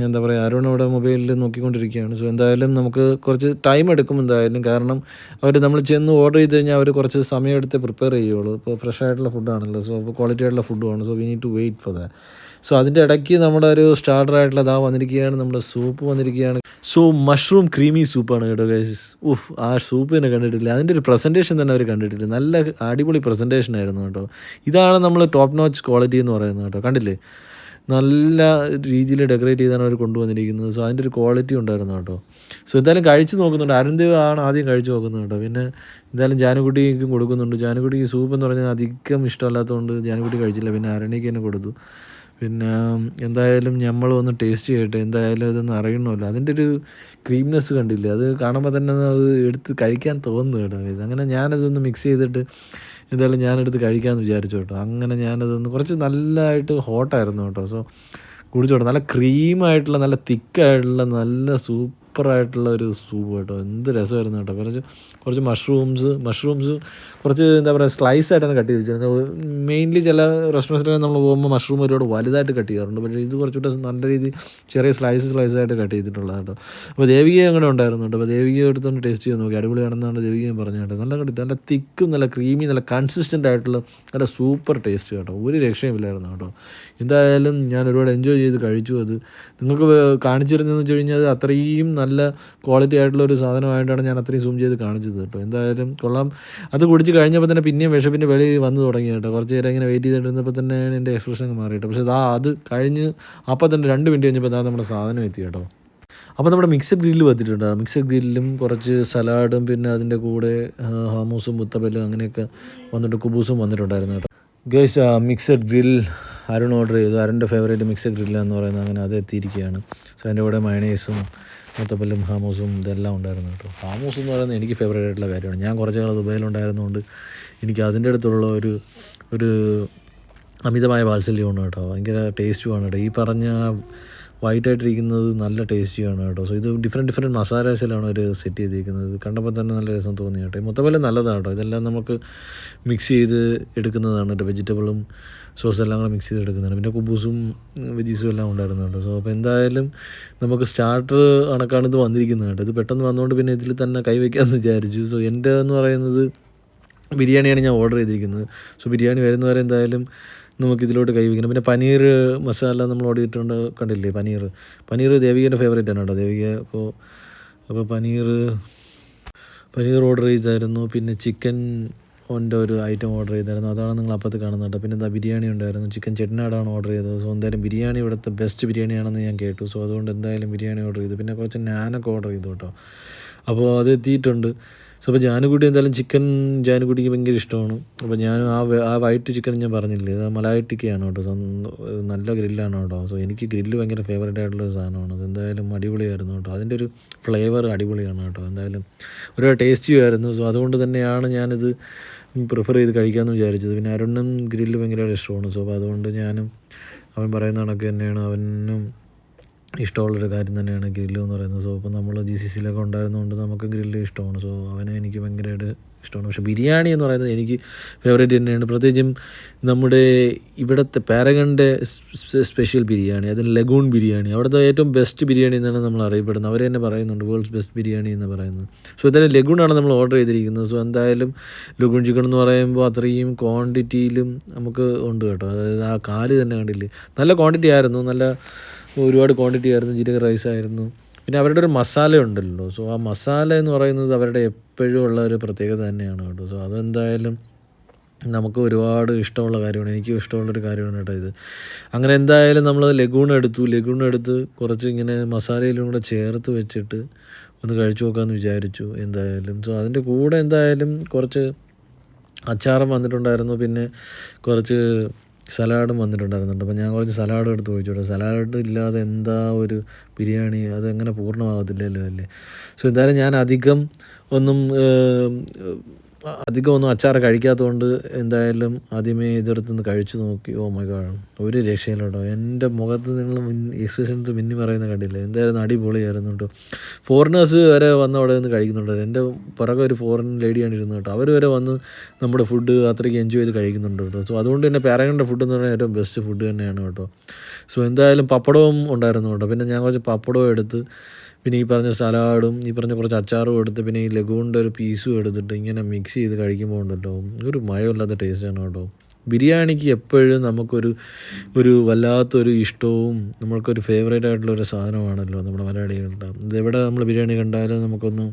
എന്താ പറയുക അരുൺ അവിടെ മൊബൈലിൽ നോക്കിക്കൊണ്ടിരിക്കുകയാണ്. സോ എന്തായാലും നമുക്ക് കുറച്ച് ടൈം എടുക്കും എന്തായാലും. കാരണം അവർ നമ്മൾ ചെന്ന് ഓർഡർ ചെയ്ത് കഴിഞ്ഞാൽ അവർ കുറച്ച് സമയം എടുത്ത് പ്രിപ്പയർ ചെയ്യുള്ളൂ. ഇപ്പോൾ ഫ്രഷ് ആയിട്ടുള്ള ഫുഡാണല്ലോ സോ അപ്പോൾ ക്വാളിറ്റി ആയിട്ടുള്ള ഫുഡുമാണ് so we need to wait for that so അതിന്റെ ഇടയ്ക്ക് നമ്മുടെ ഒരു സ്റ്റാർട്ടർ ആയിട്ടുള്ള ദാ വന്നിരിക്കുകയാണ്. നമ്മുടെ സൂപ്പ് വന്നിരിക്കുകയാണ്. സോ മഷ്റൂം ക്രീമി സൂപ്പാണ് കേട്ടോ ഗൈസ് ഉഫ് ആ സൂപ്പ് തന്നെ കണ്ടിട്ടില്ല. അതിന്റെ ഒരു പ്രസന്റേഷൻ തന്നെ അവർ കണ്ടിട്ടില്ല. നല്ല അടിപൊളി പ്രസന്റേഷൻ ആയിരുന്നു കേട്ടോ. ഇതാണ് നമ്മൾ ടോപ്പ് നോച്ച് ക്വാളിറ്റി എന്ന് പറയുന്നത് കേട്ടോ. കണ്ടില്ലേ? നല്ല രീതിയിൽ ഡെക്കറേറ്റ് ചെയ്താണ് അവർ കൊണ്ടുവന്നിരിക്കുന്നത്. സോ അതിന്റെ ഒരു ക്വാളിറ്റി ഉണ്ടായിരുന്നു കേട്ടോ. സോ എന്തായാലും കഴിച്ച് നോക്കുന്നുണ്ട്. അരുൺദേവ് ആണ് ആദ്യം കഴിച്ച് നോക്കുന്നത് കേട്ടോ. പിന്നെ എന്തായാലും ജാനുകുട്ടിക്കും കൊടുക്കുന്നുണ്ട്. ജാനുകുട്ടിക്ക് സൂപ്പ് എന്ന് പറഞ്ഞാൽ അധികം ഇഷ്ടമല്ലാത്തതുകൊണ്ട് ജാനുകുട്ടി കഴിച്ചില്ല. പിന്നെ അരണിക്ക് തന്നെ കൊടുത്തു. പിന്നെ എന്തായാലും നമ്മൾ ഒന്ന് ടേസ്റ്റ് ചെയ്യട്ടെ. എന്തായാലും ഇതൊന്നും അറിയണമല്ലോ. അതിന്റെ ഒരു ക്രീംനെസ് കണ്ടില്ലേ? അത് കാണുമ്പോൾ തന്നെ അത് എടുത്ത് കഴിക്കാൻ തോന്നുന്നു കേട്ടോ. അങ്ങനെ ഞാനതൊന്ന് മിക്സ് ചെയ്തിട്ട് എന്തായാലും ഞാനെടുത്ത് കഴിക്കാമെന്ന് വിചാരിച്ചു കേട്ടോ. അങ്ങനെ ഞാനതൊന്ന് കുറച്ച് നല്ലതായിട്ട് ഹോട്ടായിരുന്നു കേട്ടോ. സോ കുടിച്ചോട്ടെ നല്ല ക്രീമായിട്ടുള്ള നല്ല തിക്കായിട്ടുള്ള നല്ല സൂപ്പറായിട്ടുള്ള ഒരു സൂപ്പ് കേട്ടോ. എന്ത് രസമായിരുന്നു കേട്ടോ. കുറച്ച് കുറച്ച് മഷ്റൂംസ് മഷ്റൂംസ് കുറച്ച് എന്താ പറയുക സ്ലൈസ് ആയിട്ടാണ് കട്ട് ചെയ്ത് വെച്ചിരുന്നത് മെയിൻലി ചില റെസ്റ്റോറന്റ്സിലൊക്കെ നമ്മൾ പോകുമ്പോൾ മഷ്റൂം ഒരുപാട് വലുതായിട്ട് കട്ട് ചെയ്യാറുണ്ട്. പക്ഷേ ഇത് കുറച്ചുകൂടെ നല്ല രീതിയിൽ ചെറിയ സ്ലൈസ് സ്ലൈസ് ആയിട്ട് കട്ട് ചെയ്തിട്ടുള്ളത് കേട്ടോ. അപ്പോൾ ദേവിക അങ്ങനെ ഉണ്ടായിരുന്നു കേട്ടോ. അപ്പോൾ ദേവിക എടുത്തുകൊണ്ട് ടേസ്റ്റ് ചെയ്ത് നോക്കി. അടിപൊളിയാണെന്നാണ് ദേവികയും പറഞ്ഞു കേട്ടോ. നല്ല കട്ടി നല്ല തിക്കും നല്ല ക്രീമി നല്ല കൺസിസ്റ്റന്റ് ആയിട്ടുള്ള നല്ല സൂപ്പർ ടേസ്റ്റ് കേട്ടോ. ഒരു രക്ഷയുമില്ലായിരുന്നു കേട്ടോ. എന്തായാലും ഞാൻ ഒരുപാട് എൻജോയ് ചെയ്ത് കഴിച്ചു. അത് നിങ്ങൾക്ക് കാണിച്ചിരുന്നതെന്ന് വെച്ച് കഴിഞ്ഞാൽ അത് അത്രയും നല്ല ക്വാളിറ്റി ആയിട്ടുള്ള ഒരു സാധനമായിട്ടാണ് ഞാൻ അത്രയും സൂം ചെയ്ത് കാണിച്ചത് കേട്ടോ. എന്തായാലും കൊള്ളാം. അത് കുടിച്ച് കഴിഞ്ഞപ്പോൾ തന്നെ പിന്നെയും വിഷപ്പിന്റെ വെളി വന്നു തുടങ്ങി കേട്ടോ. കുറച്ച് നേരം ഇങ്ങനെ വെയിറ്റ് ചെയ്തിട്ടിരുന്നപ്പോൾ തന്നെ എന്റെ എക്സ്പ്രഷൻ മാറി കേട്ടോ. പക്ഷേ ആ അത് കഴിഞ്ഞ് അപ്പോൾ തന്നെ രണ്ട് മിനിറ്റ് കഴിഞ്ഞപ്പോൾ അതാ നമ്മുടെ സാധനം എത്തി കേട്ടോ. അപ്പോൾ നമ്മുടെ മിക്സഡ് ഗ്രില്ല് വന്നിട്ടുണ്ട്. മിക്സഡ് ഗ്രില്ലും കുറച്ച് സലാഡും പിന്നെ അതിന്റെ കൂടെ ഹാമൂസും മുത്തപ്പല്ലും അങ്ങനെയൊക്കെ വന്നിട്ട് കുബൂസും വന്നിട്ടുണ്ടായിരുന്നു കേട്ടോ. Guys mixed grill Arun order ചെയ്തു. അരുണിന്റെ ഫേവറേറ്റ് മിക്സഡ് ഗ്രില്ല എന്ന് പറയുന്നത് അങ്ങനെ അത് എത്തിയിരിക്കുകയാണ്. സോ അതിന്റെ കൂടെ മയണൈസും മുത്തപ്പല്ലും ഹാമൂസും ഇതെല്ലാം ഉണ്ടായിരുന്നു കേട്ടോ. ഹാമൂസ് എന്ന് പറയുന്നത് എനിക്ക് ഫേവറേറ്റ് ആയിട്ടുള്ള കാര്യമാണ്. ഞാൻ കുറച്ച് കാലം ദുബൈയിലുണ്ടായിരുന്നതുകൊണ്ട് എനിക്ക് അതിന്റെ അടുത്തുള്ള ഒരു ഒരു അമിതമായ വാത്സല്യമാണ് കേട്ടോ. ഭയങ്കര ടേസ്റ്റുമാണ് കേട്ടോ. ഈ പറഞ്ഞ വൈറ്റ് ആയിട്ടിരിക്കുന്നത് നല്ല ടേസ്റ്റിയാണ് കേട്ടോ. സോ ഇത് ഡിഫറെന്റ് ഡിഫറെന്റ് മസാലാസിലാണ് അവർ സെറ്റ് ചെയ്തിരിക്കുന്നത് കണ്ടപ്പോൾ തന്നെ നല്ല രസം തോന്നി കേട്ടോ. മൊത്തം നല്ലതാണ് കേട്ടോ. ഇതെല്ലാം നമുക്ക് മിക്സ് ചെയ്ത് എടുക്കുന്നതാണ് കേട്ടോ. വെജിറ്റബിളും സോസ് എല്ലാം കൂടെ മിക്സ് ചെയ്ത് എടുക്കുന്നതാണ് പിന്നെ കുബൂസും വെജീസും എല്ലാം ഉണ്ടായിരുന്നു കേട്ടോ സോ അപ്പോൾ എന്തായാലും നമുക്ക് സ്റ്റാർട്ടർ കണക്കാണ് ഇത് വന്നിരിക്കുന്നത് കേട്ടോ. ഇത് പെട്ടെന്ന് വന്നുകൊണ്ട് പിന്നെ ഇതിൽ തന്നെ കൈവയ്ക്കാമെന്ന് വിചാരിച്ചു. സോ എന്റെ എന്ന് പറയുന്നത് ബിരിയാണിയാണ് ഞാൻ ഓർഡർ ചെയ്തിരിക്കുന്നത്. സോ ബിരിയാണി വരുന്നവരെ എന്തായാലും നമുക്ക് ഇതിലോട്ട് കൈവയ്ക്കണം പിന്നെ പനീർ മസാല നമ്മൾ ഓർഡർ ചെയ്തിട്ടുണ്ട്. കണ്ടില്ലേ പനീർ? പനീർ ദേവികയുടെ ഫേവറേറ്റ് ആണ് കേട്ടോ. ദേവിക അപ്പോൾ അപ്പോൾ പനീർ പനീർ ഓർഡർ ചെയ്തായിരുന്നു. പിന്നെ ചിക്കൻ ഉണ്ട് ഒരു ഐറ്റം ഓർഡർ ചെയ്തായിരുന്നു അതാണ് നിങ്ങൾ അപ്പുറത്ത് കാണുന്നത് കേട്ടോ. പിന്നെ എന്താ ബിരിയാണി ഉണ്ടായിരുന്നു. ചിക്കൻ ചെട്ടിനാടാണ് ഓർഡർ ചെയ്തത്. സോ എന്തായാലും ബിരിയാണി ഇവിടുത്തെ ബെസ്റ്റ് ബിരിയാണിയാണെന്ന് ഞാൻ കേട്ടു. സോ അതുകൊണ്ട് എന്തായാലും ബിരിയാണി ഓർഡർ ചെയ്തു. പിന്നെ കുറച്ച് നാനൊക്കെ ഓർഡർ ചെയ്തു കേട്ടോ. അപ്പോൾ അത് എത്തിയിട്ടുണ്ട്. സോ അപ്പോൾ ജാനുകുട്ടി എന്തായാലും ചിക്കൻ ജാനുകുട്ടിക്ക് ഭയങ്കര ഇഷ്ടമാണ്. അപ്പോൾ ഞാൻ ആ ആ വൈറ്റ് ചിക്കൻ ഞാൻ പറഞ്ഞില്ലേ അത് മലായി ടിക്കയാണ് കേട്ടോ. നല്ല ഗ്രില്ലാണ് കേട്ടോ. സോ എനിക്ക് ഗ്രില്ല് ഭയങ്കര ഫേവറേറ്റ് ആയിട്ടുള്ള ഒരു സാധനമാണ്. അത് എന്തായാലും അടിപൊളിയായിരുന്നു കേട്ടോ. അതിന്റെ ഒരു ഫ്ലേവർ അടിപൊളിയാണ് കേട്ടോ. എന്തായാലും ഒരു ടേസ്റ്റിയായിരുന്നു സോ അതുകൊണ്ട് തന്നെയാണ് ഞാനിത് പ്രിഫർ ചെയ്ത് കഴിക്കാമെന്ന് വിചാരിച്ചത്. പിന്നെ അരുണും ഗ്രില്ല് ഭയങ്കര ഇഷ്ടമാണ്. സോ അപ്പോൾ അതുകൊണ്ട് ഞാനും അവൻ പറയുന്ന കണക്ക് തന്നെയാണ്. അവനും ഇഷ്ടമുള്ളൊരു കാര്യം തന്നെയാണ് ഗ്രില്ല് എന്ന് പറയുന്നത്. സോ ഇപ്പോൾ നമ്മൾ ജി സി സിയിലൊക്കെ ഉണ്ടായിരുന്നതുകൊണ്ട് നമുക്ക് ഗ്രില്ല് ഇഷ്ടമാണ്. സോ അവനെ എനിക്ക് ഭയങ്കരമായിട്ട് ഇഷ്ടമാണ്. പക്ഷേ ബിരിയാണി എന്ന് പറയുന്നത് എനിക്ക് ഫേവറേറ്റ് തന്നെയാണ്. പ്രത്യേകിച്ചും നമ്മുടെ ഇവിടുത്തെ പാരഗണിന്റെ സ്പെഷ്യൽ ബിരിയാണി അതിന് ലഗൂൺ ബിരിയാണി. അവിടുത്തെ ഏറ്റവും ബെസ്റ്റ് ബിരിയാണി എന്നാണ് നമ്മൾ അറിയപ്പെടുന്നത്. അവരെ തന്നെ പറയുന്നുണ്ട് വേൾഡ്സ് ബെസ്റ്റ് ബിരിയാണി എന്ന് പറയുന്നത്. സോ എന്തായാലും ലഗൂണാണ് നമ്മൾ ഓർഡർ ചെയ്തിരിക്കുന്നത്. സോ എന്തായാലും ലഗൂൺ ചിക്കൻ എന്ന് പറയുമ്പോൾ അത്രയും ക്വാണ്ടിറ്റിയിലും നമുക്ക് ഉണ്ട് കേട്ടോ. അതായത് ആ കാൽ തന്നെ കണ്ടില്ലേ? നല്ല ക്വാണ്ടിറ്റി ആയിരുന്നു. നല്ല ഒരുപാട് ക്വാണ്ടിറ്റി ആയിരുന്നു ജീരക റൈസ് ആയിരുന്നു. പിന്നെ അവരുടെ ഒരു മസാല ഉണ്ടല്ലോ. സോ ആ മസാല എന്ന് പറയുന്നത് അവരുടെ എപ്പോഴും ഉള്ള ഒരു പ്രത്യേകത തന്നെയാണ് കേട്ടോ. സോ അതെന്തായാലും നമുക്ക് ഒരുപാട് ഇഷ്ടമുള്ള കാര്യമാണ്. എനിക്കും ഇഷ്ടമുള്ളൊരു കാര്യമാണ് കേട്ടോ ഇത്. അങ്ങനെ എന്തായാലും നമ്മൾ ലഗൂൺ എടുത്തു. ലഗൂൺ എടുത്ത് കുറച്ച് ഇങ്ങനെ മസാലയിലും കൂടെ ചേർത്ത് വെച്ചിട്ട് ഒന്ന് കഴിച്ചു നോക്കാമെന്ന് വിചാരിച്ചു എന്തായാലും. സോ അതിന്റെ കൂടെ എന്തായാലും കുറച്ച് അച്ചാറും വന്നിട്ടുണ്ടായിരുന്നു. പിന്നെ കുറച്ച് സലാഡും വന്നിട്ടുണ്ടായിരുന്നുണ്ട്. അപ്പോൾ ഞാൻ കുറച്ച് സലാഡും എടുത്ത് ഒഴിച്ചോട്ടെ സലാഡ് ഇല്ലാതെ എന്താ ഒരു ബിരിയാണി? അതെങ്ങനെ പൂർണമാകത്തില്ലല്ലോ അല്ലേ? സോ എന്തായാലും ഞാൻ അധികം ഒന്നും അധികം ഒന്നും അച്ചാർ കഴിക്കാത്തതുകൊണ്ട് എന്തായാലും ആദ്യമേ ഇതെടുത്തൊന്ന് കഴിച്ചു നോക്കി. ഓ മൈ ഗോഡ് ഒരു രക്ഷയിലുണ്ടോ എന്റെ മുഖത്ത് നിങ്ങൾ എക്സ്പ്രഷൻസ് മിന്നി പറയുന്ന കണ്ടില്ല? എന്തായാലും അടിപൊളിയായിരുന്നു കേട്ടോ. ഫോറിനേഴ്സ് വരെ വന്ന് അവിടെ നിന്ന് കഴിക്കുന്നുണ്ട്. എന്റെ പുറകെ ഒരു ഫോറിൻ ലേഡിയാണ് ഇരുന്നത് കേട്ടോ. അവർ വരെ വന്ന് നമ്മുടെ ഫുഡ് അത്രയ്ക്ക് എൻജോയ് ചെയ്ത് കഴിക്കുന്നുണ്ട് കേട്ടോ. സോ അതുകൊണ്ട് തന്നെ പാരഗണിന്റെ ഫുഡ് എന്ന് പറഞ്ഞാൽ ഏറ്റവും ബെസ്റ്റ് ഫുഡ് തന്നെയാണ് കേട്ടോ. സോ എന്തായാലും പപ്പടവും ഉണ്ടായിരുന്നു കേട്ടോ. പിന്നെ ഞാൻ കുറച്ച് പപ്പടവും എടുത്ത് പിന്നെ ഈ പറഞ്ഞ സലാഡും ഈ പറഞ്ഞ കുറച്ച് അച്ചാറും എടുത്ത് പിന്നെ ഈ ലഗൂണിന്റെ ഒരു പീസും എടുത്തിട്ട് ഇങ്ങനെ മിക്സ് ചെയ്ത് കഴിക്കുമ്പോൾ ഉണ്ടല്ലോ ഒരു മയമില്ലാത്ത ടേസ്റ്റാണ് കേട്ടോ. ബിരിയാണിക്ക് എപ്പോഴും നമുക്കൊരു ഒരു വല്ലാത്തൊരു ഇഷ്ടവും നമ്മൾക്കൊരു ഫേവറേറ്റ് ആയിട്ടുള്ള ഒരു സാധനമാണല്ലോ നമ്മുടെ മലയാളികളുടെ. ഇതെവിടെ നമ്മൾ ബിരിയാണി കണ്ടാലും നമുക്കൊന്ന്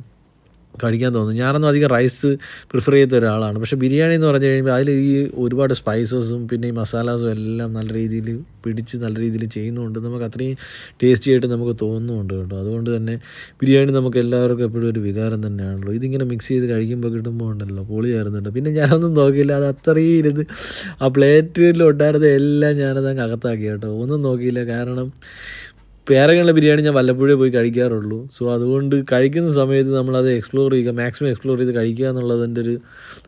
കഴിക്കാൻ തോന്നുന്നു. ഞാനൊന്നും അധികം റൈസ് പ്രിഫർ ചെയ്ത ഒരാളാണ്. പക്ഷേ ബിരിയാണി എന്ന് പറഞ്ഞു കഴിയുമ്പോൾ അതിൽ ഈ ഒരുപാട് സ്പൈസസും പിന്നെ ഈ മസാലാസും എല്ലാം നല്ല രീതിയിൽ പിടിച്ച് നല്ല രീതിയിൽ ചെയ്യുന്നുണ്ട്. നമുക്ക് അത്രയും ടേസ്റ്റി ആയിട്ട് നമുക്ക് തോന്നുന്നുണ്ട് കേട്ടോ. അതുകൊണ്ട് തന്നെ ബിരിയാണി നമുക്ക് എല്ലാവർക്കും എപ്പോഴും ഒരു വികാരം തന്നെയാണല്ലോ. ഇതിങ്ങനെ മിക്സ് ചെയ്ത് കഴിക്കുമ്പോൾ കിട്ടുമ്പോൾ ഉണ്ടല്ലോ പൊളിയായിരുന്നുണ്ട് പിന്നെ ഞാനൊന്നും നോക്കിയില്ല. അത് അത്രയും ഇരുന്ന് ആ പ്ലേറ്റിലുണ്ടായിരുന്ന എല്ലാം ഞാനത് അങ്ങ് അകത്താക്കി കേട്ടോ. ഒന്നും നോക്കിയില്ല. കാരണം പേരകളുടെ ബിരിയാണി ഞാൻ വല്ലപ്പോഴേ പോയി കഴിക്കാറുള്ളൂ. സോ അതുകൊണ്ട് കഴിക്കുന്ന സമയത്ത് നമ്മളത് എക്സ്പ്ലോർ ചെയ്യുക മാക്സിമം എക്സ്പ്ലോർ ചെയ്ത് കഴിക്കുക എന്നുള്ളതിന്റെ ഒരു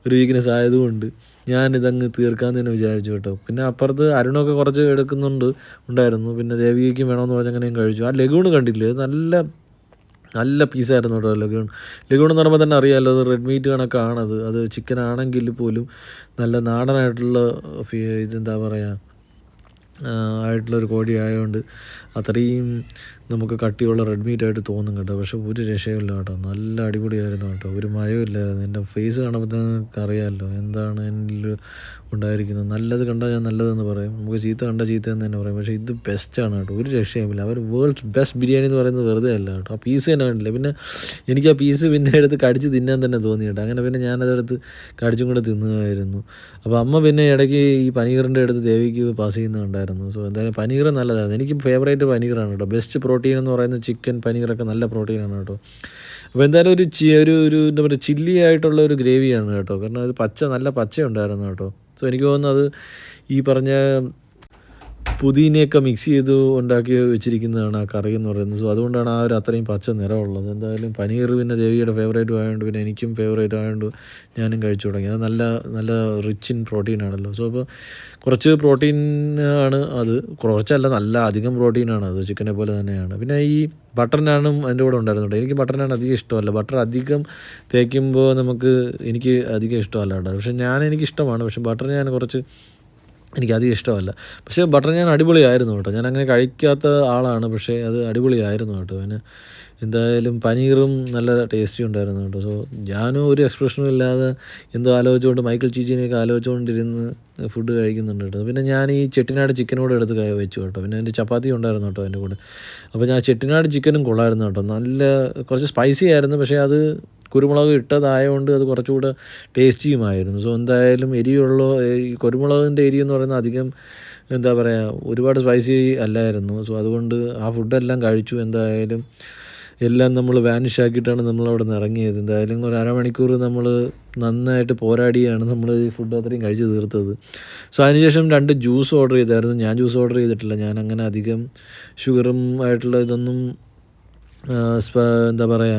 ഒരു വീക്ക്നെസ് ആയതുകൊണ്ട് ഞാനിതങ്ങ് തീർക്കാമെന്ന് തന്നെ വിചാരിച്ചു കേട്ടോ. പിന്നെ അപ്പുറത്ത് അരുണൊക്കെ കുറച്ച് എടുക്കുന്നുണ്ട് ഉണ്ടായിരുന്നു. പിന്നെ ദേവികയ്ക്കും വേണമെന്ന് പറഞ്ഞ് അങ്ങനെയും കഴിച്ചു. ആ ലഗൂണ് കണ്ടില്ലേ? നല്ല നല്ല പീസായിരുന്നു കേട്ടോ ലഗൂൺ ലഗൂൺ എന്ന് പറയുമ്പോൾ തന്നെ അറിയാമല്ലോ അത് റെഡ് മീറ്റ് കണക്കാണത്. അത് ചിക്കൻ ആണെങ്കിൽ പോലും നല്ല നാടനായിട്ടുള്ള ഇതെന്താ പറയുക ആയിട്ടുള്ളൊരു കോഴി ആയതുകൊണ്ട് അത്രയും നമുക്ക് കട്ടിയുള്ള റെഡ് മീറ്റ് ആയിട്ട് തോന്നും കേട്ടോ. പക്ഷെ ഒരു രക്ഷയില്ല കേട്ടോ. നല്ല അടിപൊളിയായിരുന്നു കേട്ടോ. ഒരു മയമില്ലായിരുന്നു എന്റെ ഫേസ് കാണുമ്പോൾ നിങ്ങൾക്ക് അറിയാമല്ലോ എന്താണ് എന്നിൽ ഉണ്ടായിരിക്കുന്നത്? നല്ലത് കണ്ടാൽ ഞാൻ നല്ലതെന്ന് പറയും. നമുക്ക് ചീത്ത കണ്ടാൽ ചീത്ത എന്ന് തന്നെ പറയും. പക്ഷേ ഇത് ബെസ്റ്റാണ് കേട്ടോ. ഒരു രക്ഷയുമില്ല. അവർ വേൾഡ്സ് ബെസ്റ്റ് ബിരിയാണി എന്ന് പറയുന്നത് വെറുതെ അല്ല കേട്ടോ. ആ പീസ് തന്നെ കണ്ടില്ല? പിന്നെ എനിക്ക് ആ പീസ് പിന്നെ എടുത്ത് കടിച്ച് തിന്നാൻ തന്നെ തോന്നി കേട്ടോ. അങ്ങനെ പിന്നെ ഞാനതെടുത്ത് കടിച്ചും കൂടെ തിന്നുമായിരുന്നു. അപ്പോൾ അമ്മ പിന്നെ ഇടയ്ക്ക് ഈ പനീറിന്റെ അടുത്ത് ദേവിക്ക് പാസ് ചെയ്യുന്നുണ്ടായിരുന്നു സോ എന്തായാലും പനീർ നല്ലതായിരുന്നു. എനിക്ക് ഫേവറേറ്റ് പനീറാണ് കേട്ടോ. ബെസ്റ്റ് പ്രോട്ടീൻ എന്ന് പറയുന്നത് ചിക്കൻ പനീറൊക്കെ നല്ല പ്രോട്ടീനാണ് കേട്ടോ. അപ്പോൾ എന്തായാലും ഒരു ചി ഒരു ഒരു എന്താ പറയുക ചില്ലി ആയിട്ടുള്ള ഒരു ഗ്രേവിയാണ് കേട്ടോ. കാരണം അത് പച്ച നല്ല പച്ച ഉണ്ടായിരുന്നു കേട്ടോ. സോ എനിക്ക് തോന്നുന്നത് ഈ പറഞ്ഞ പുതിനയൊക്കെ മിക്സ് ചെയ്ത് ഉണ്ടാക്കി വെച്ചിരിക്കുന്നതാണ് ആ കറി എന്ന് പറയുന്നത്. സോ അതുകൊണ്ടാണ് ആ ഒരു അത്രയും പച്ച നിറമുള്ളത്. എന്തായാലും പനീർ പിന്നെ ദേവിയുടെ ഫേവറേറ്റും ആയതുകൊണ്ട് പിന്നെ എനിക്കും ഫേവറേറ്റ് ആയതുകൊണ്ട് ഞാനും കഴിച്ചു തുടങ്ങി. അത് നല്ല നല്ല റിച്ച് ഇൻ പ്രോട്ടീൻ ആണല്ലോ. സോ അപ്പോൾ കുറച്ച് പ്രോട്ടീൻ ആണ് അത്. കുറച്ചല്ല നല്ല അധികം പ്രോട്ടീൻ ആണ് അത്. ചിക്കനെ പോലെ തന്നെയാണ്. പിന്നെ ഈ ബട്ടർ നാണും അതിന്റെ കൂടെ ഉണ്ടായിരുന്നു എനിക്ക് ബട്ടർ നാൻ അധികം ഇഷ്ടമല്ല. ബട്ടർ അധികം തേക്കുമ്പോൾ നമുക്ക് എനിക്ക് അധികം ഇഷ്ടമല്ല കേട്ടോ. പക്ഷേ ഞാൻ എനിക്ക് ഇഷ്ടമാണ് പക്ഷേ ബട്ടർ ഞാൻ കുറച്ച് എനിക്കധികം ഇഷ്ടമല്ല. പക്ഷേ ബട്ടർ ഞാൻ അടിപൊളിയായിരുന്നു കേട്ടോ. ഞാൻ അങ്ങനെ കഴിക്കാത്ത ആളാണ് പക്ഷേ അത് അടിപൊളിയായിരുന്നു കേട്ടോ. പിന്നെ എന്തായാലും പനീറും നല്ല ടേസ്റ്റി ഉണ്ടായിരുന്നു കേട്ടോ. സോ ഞാനും ഒരു എക്സ്പ്രഷനും ഇല്ലാതെ എന്തോ ആലോചിച്ചുകൊണ്ട് മൈക്കിൾ ചീച്ചിനെയൊക്കെ ആലോചിച്ചുകൊണ്ടിരുന്ന് ഫുഡ് കഴിക്കുന്നുണ്ട് കേട്ടോ. പിന്നെ ഞാൻ ഈ ചെട്ടിനാട് ചിക്കനോട് എടുത്ത് കൈ വെച്ചു കേട്ടോ. പിന്നെ എന്റെ ചപ്പാത്തി ഉണ്ടായിരുന്നു കേട്ടോ എന്റെ കൂടെ. അപ്പോൾ ഞാൻ ചെട്ടിനാട് ചിക്കനും കൊള്ളായിരുന്നു കേട്ടോ. നല്ല കുറച്ച് സ്പൈസി ആയിരുന്നു പക്ഷേ അത് കുരുമുളക് ഇട്ടതായതുകൊണ്ട് അത് കുറച്ചുകൂടെ ടേസ്റ്റിയുമായിരുന്നു. സോ എന്തായാലും എരിയുള്ള ഈ കുരുമുളകിന്റെ എരി എന്ന് പറയുന്നത് അധികം എന്താ പറയുക ഒരുപാട് സ്പൈസി അല്ലായിരുന്നു. സോ അതുകൊണ്ട് ആ ഫുഡെല്ലാം കഴിച്ചു. എന്തായാലും എല്ലാം നമ്മൾ വാനിഷ് ആക്കിയിട്ടാണ് നമ്മൾ അവിടെ നിന്ന് ഇറങ്ങിയത്. എന്തായാലും ഒരു അരമണിക്കൂർ നമ്മൾ നന്നായിട്ട് പോരാടിയാണ് നമ്മൾ ഈ ഫുഡ് അത്രയും കഴിച്ച് തീർത്തത്. സോ അതിനുശേഷം രണ്ട് ജ്യൂസ് ഓർഡർ ചെയ്തായിരുന്നു. ഞാൻ ജ്യൂസ് ഓർഡർ ചെയ്തിട്ടില്ല. ഞാൻ അങ്ങനെ അധികം ഷുഗറും ആയിട്ടുള്ള ഇതൊന്നും എന്താ പറയുക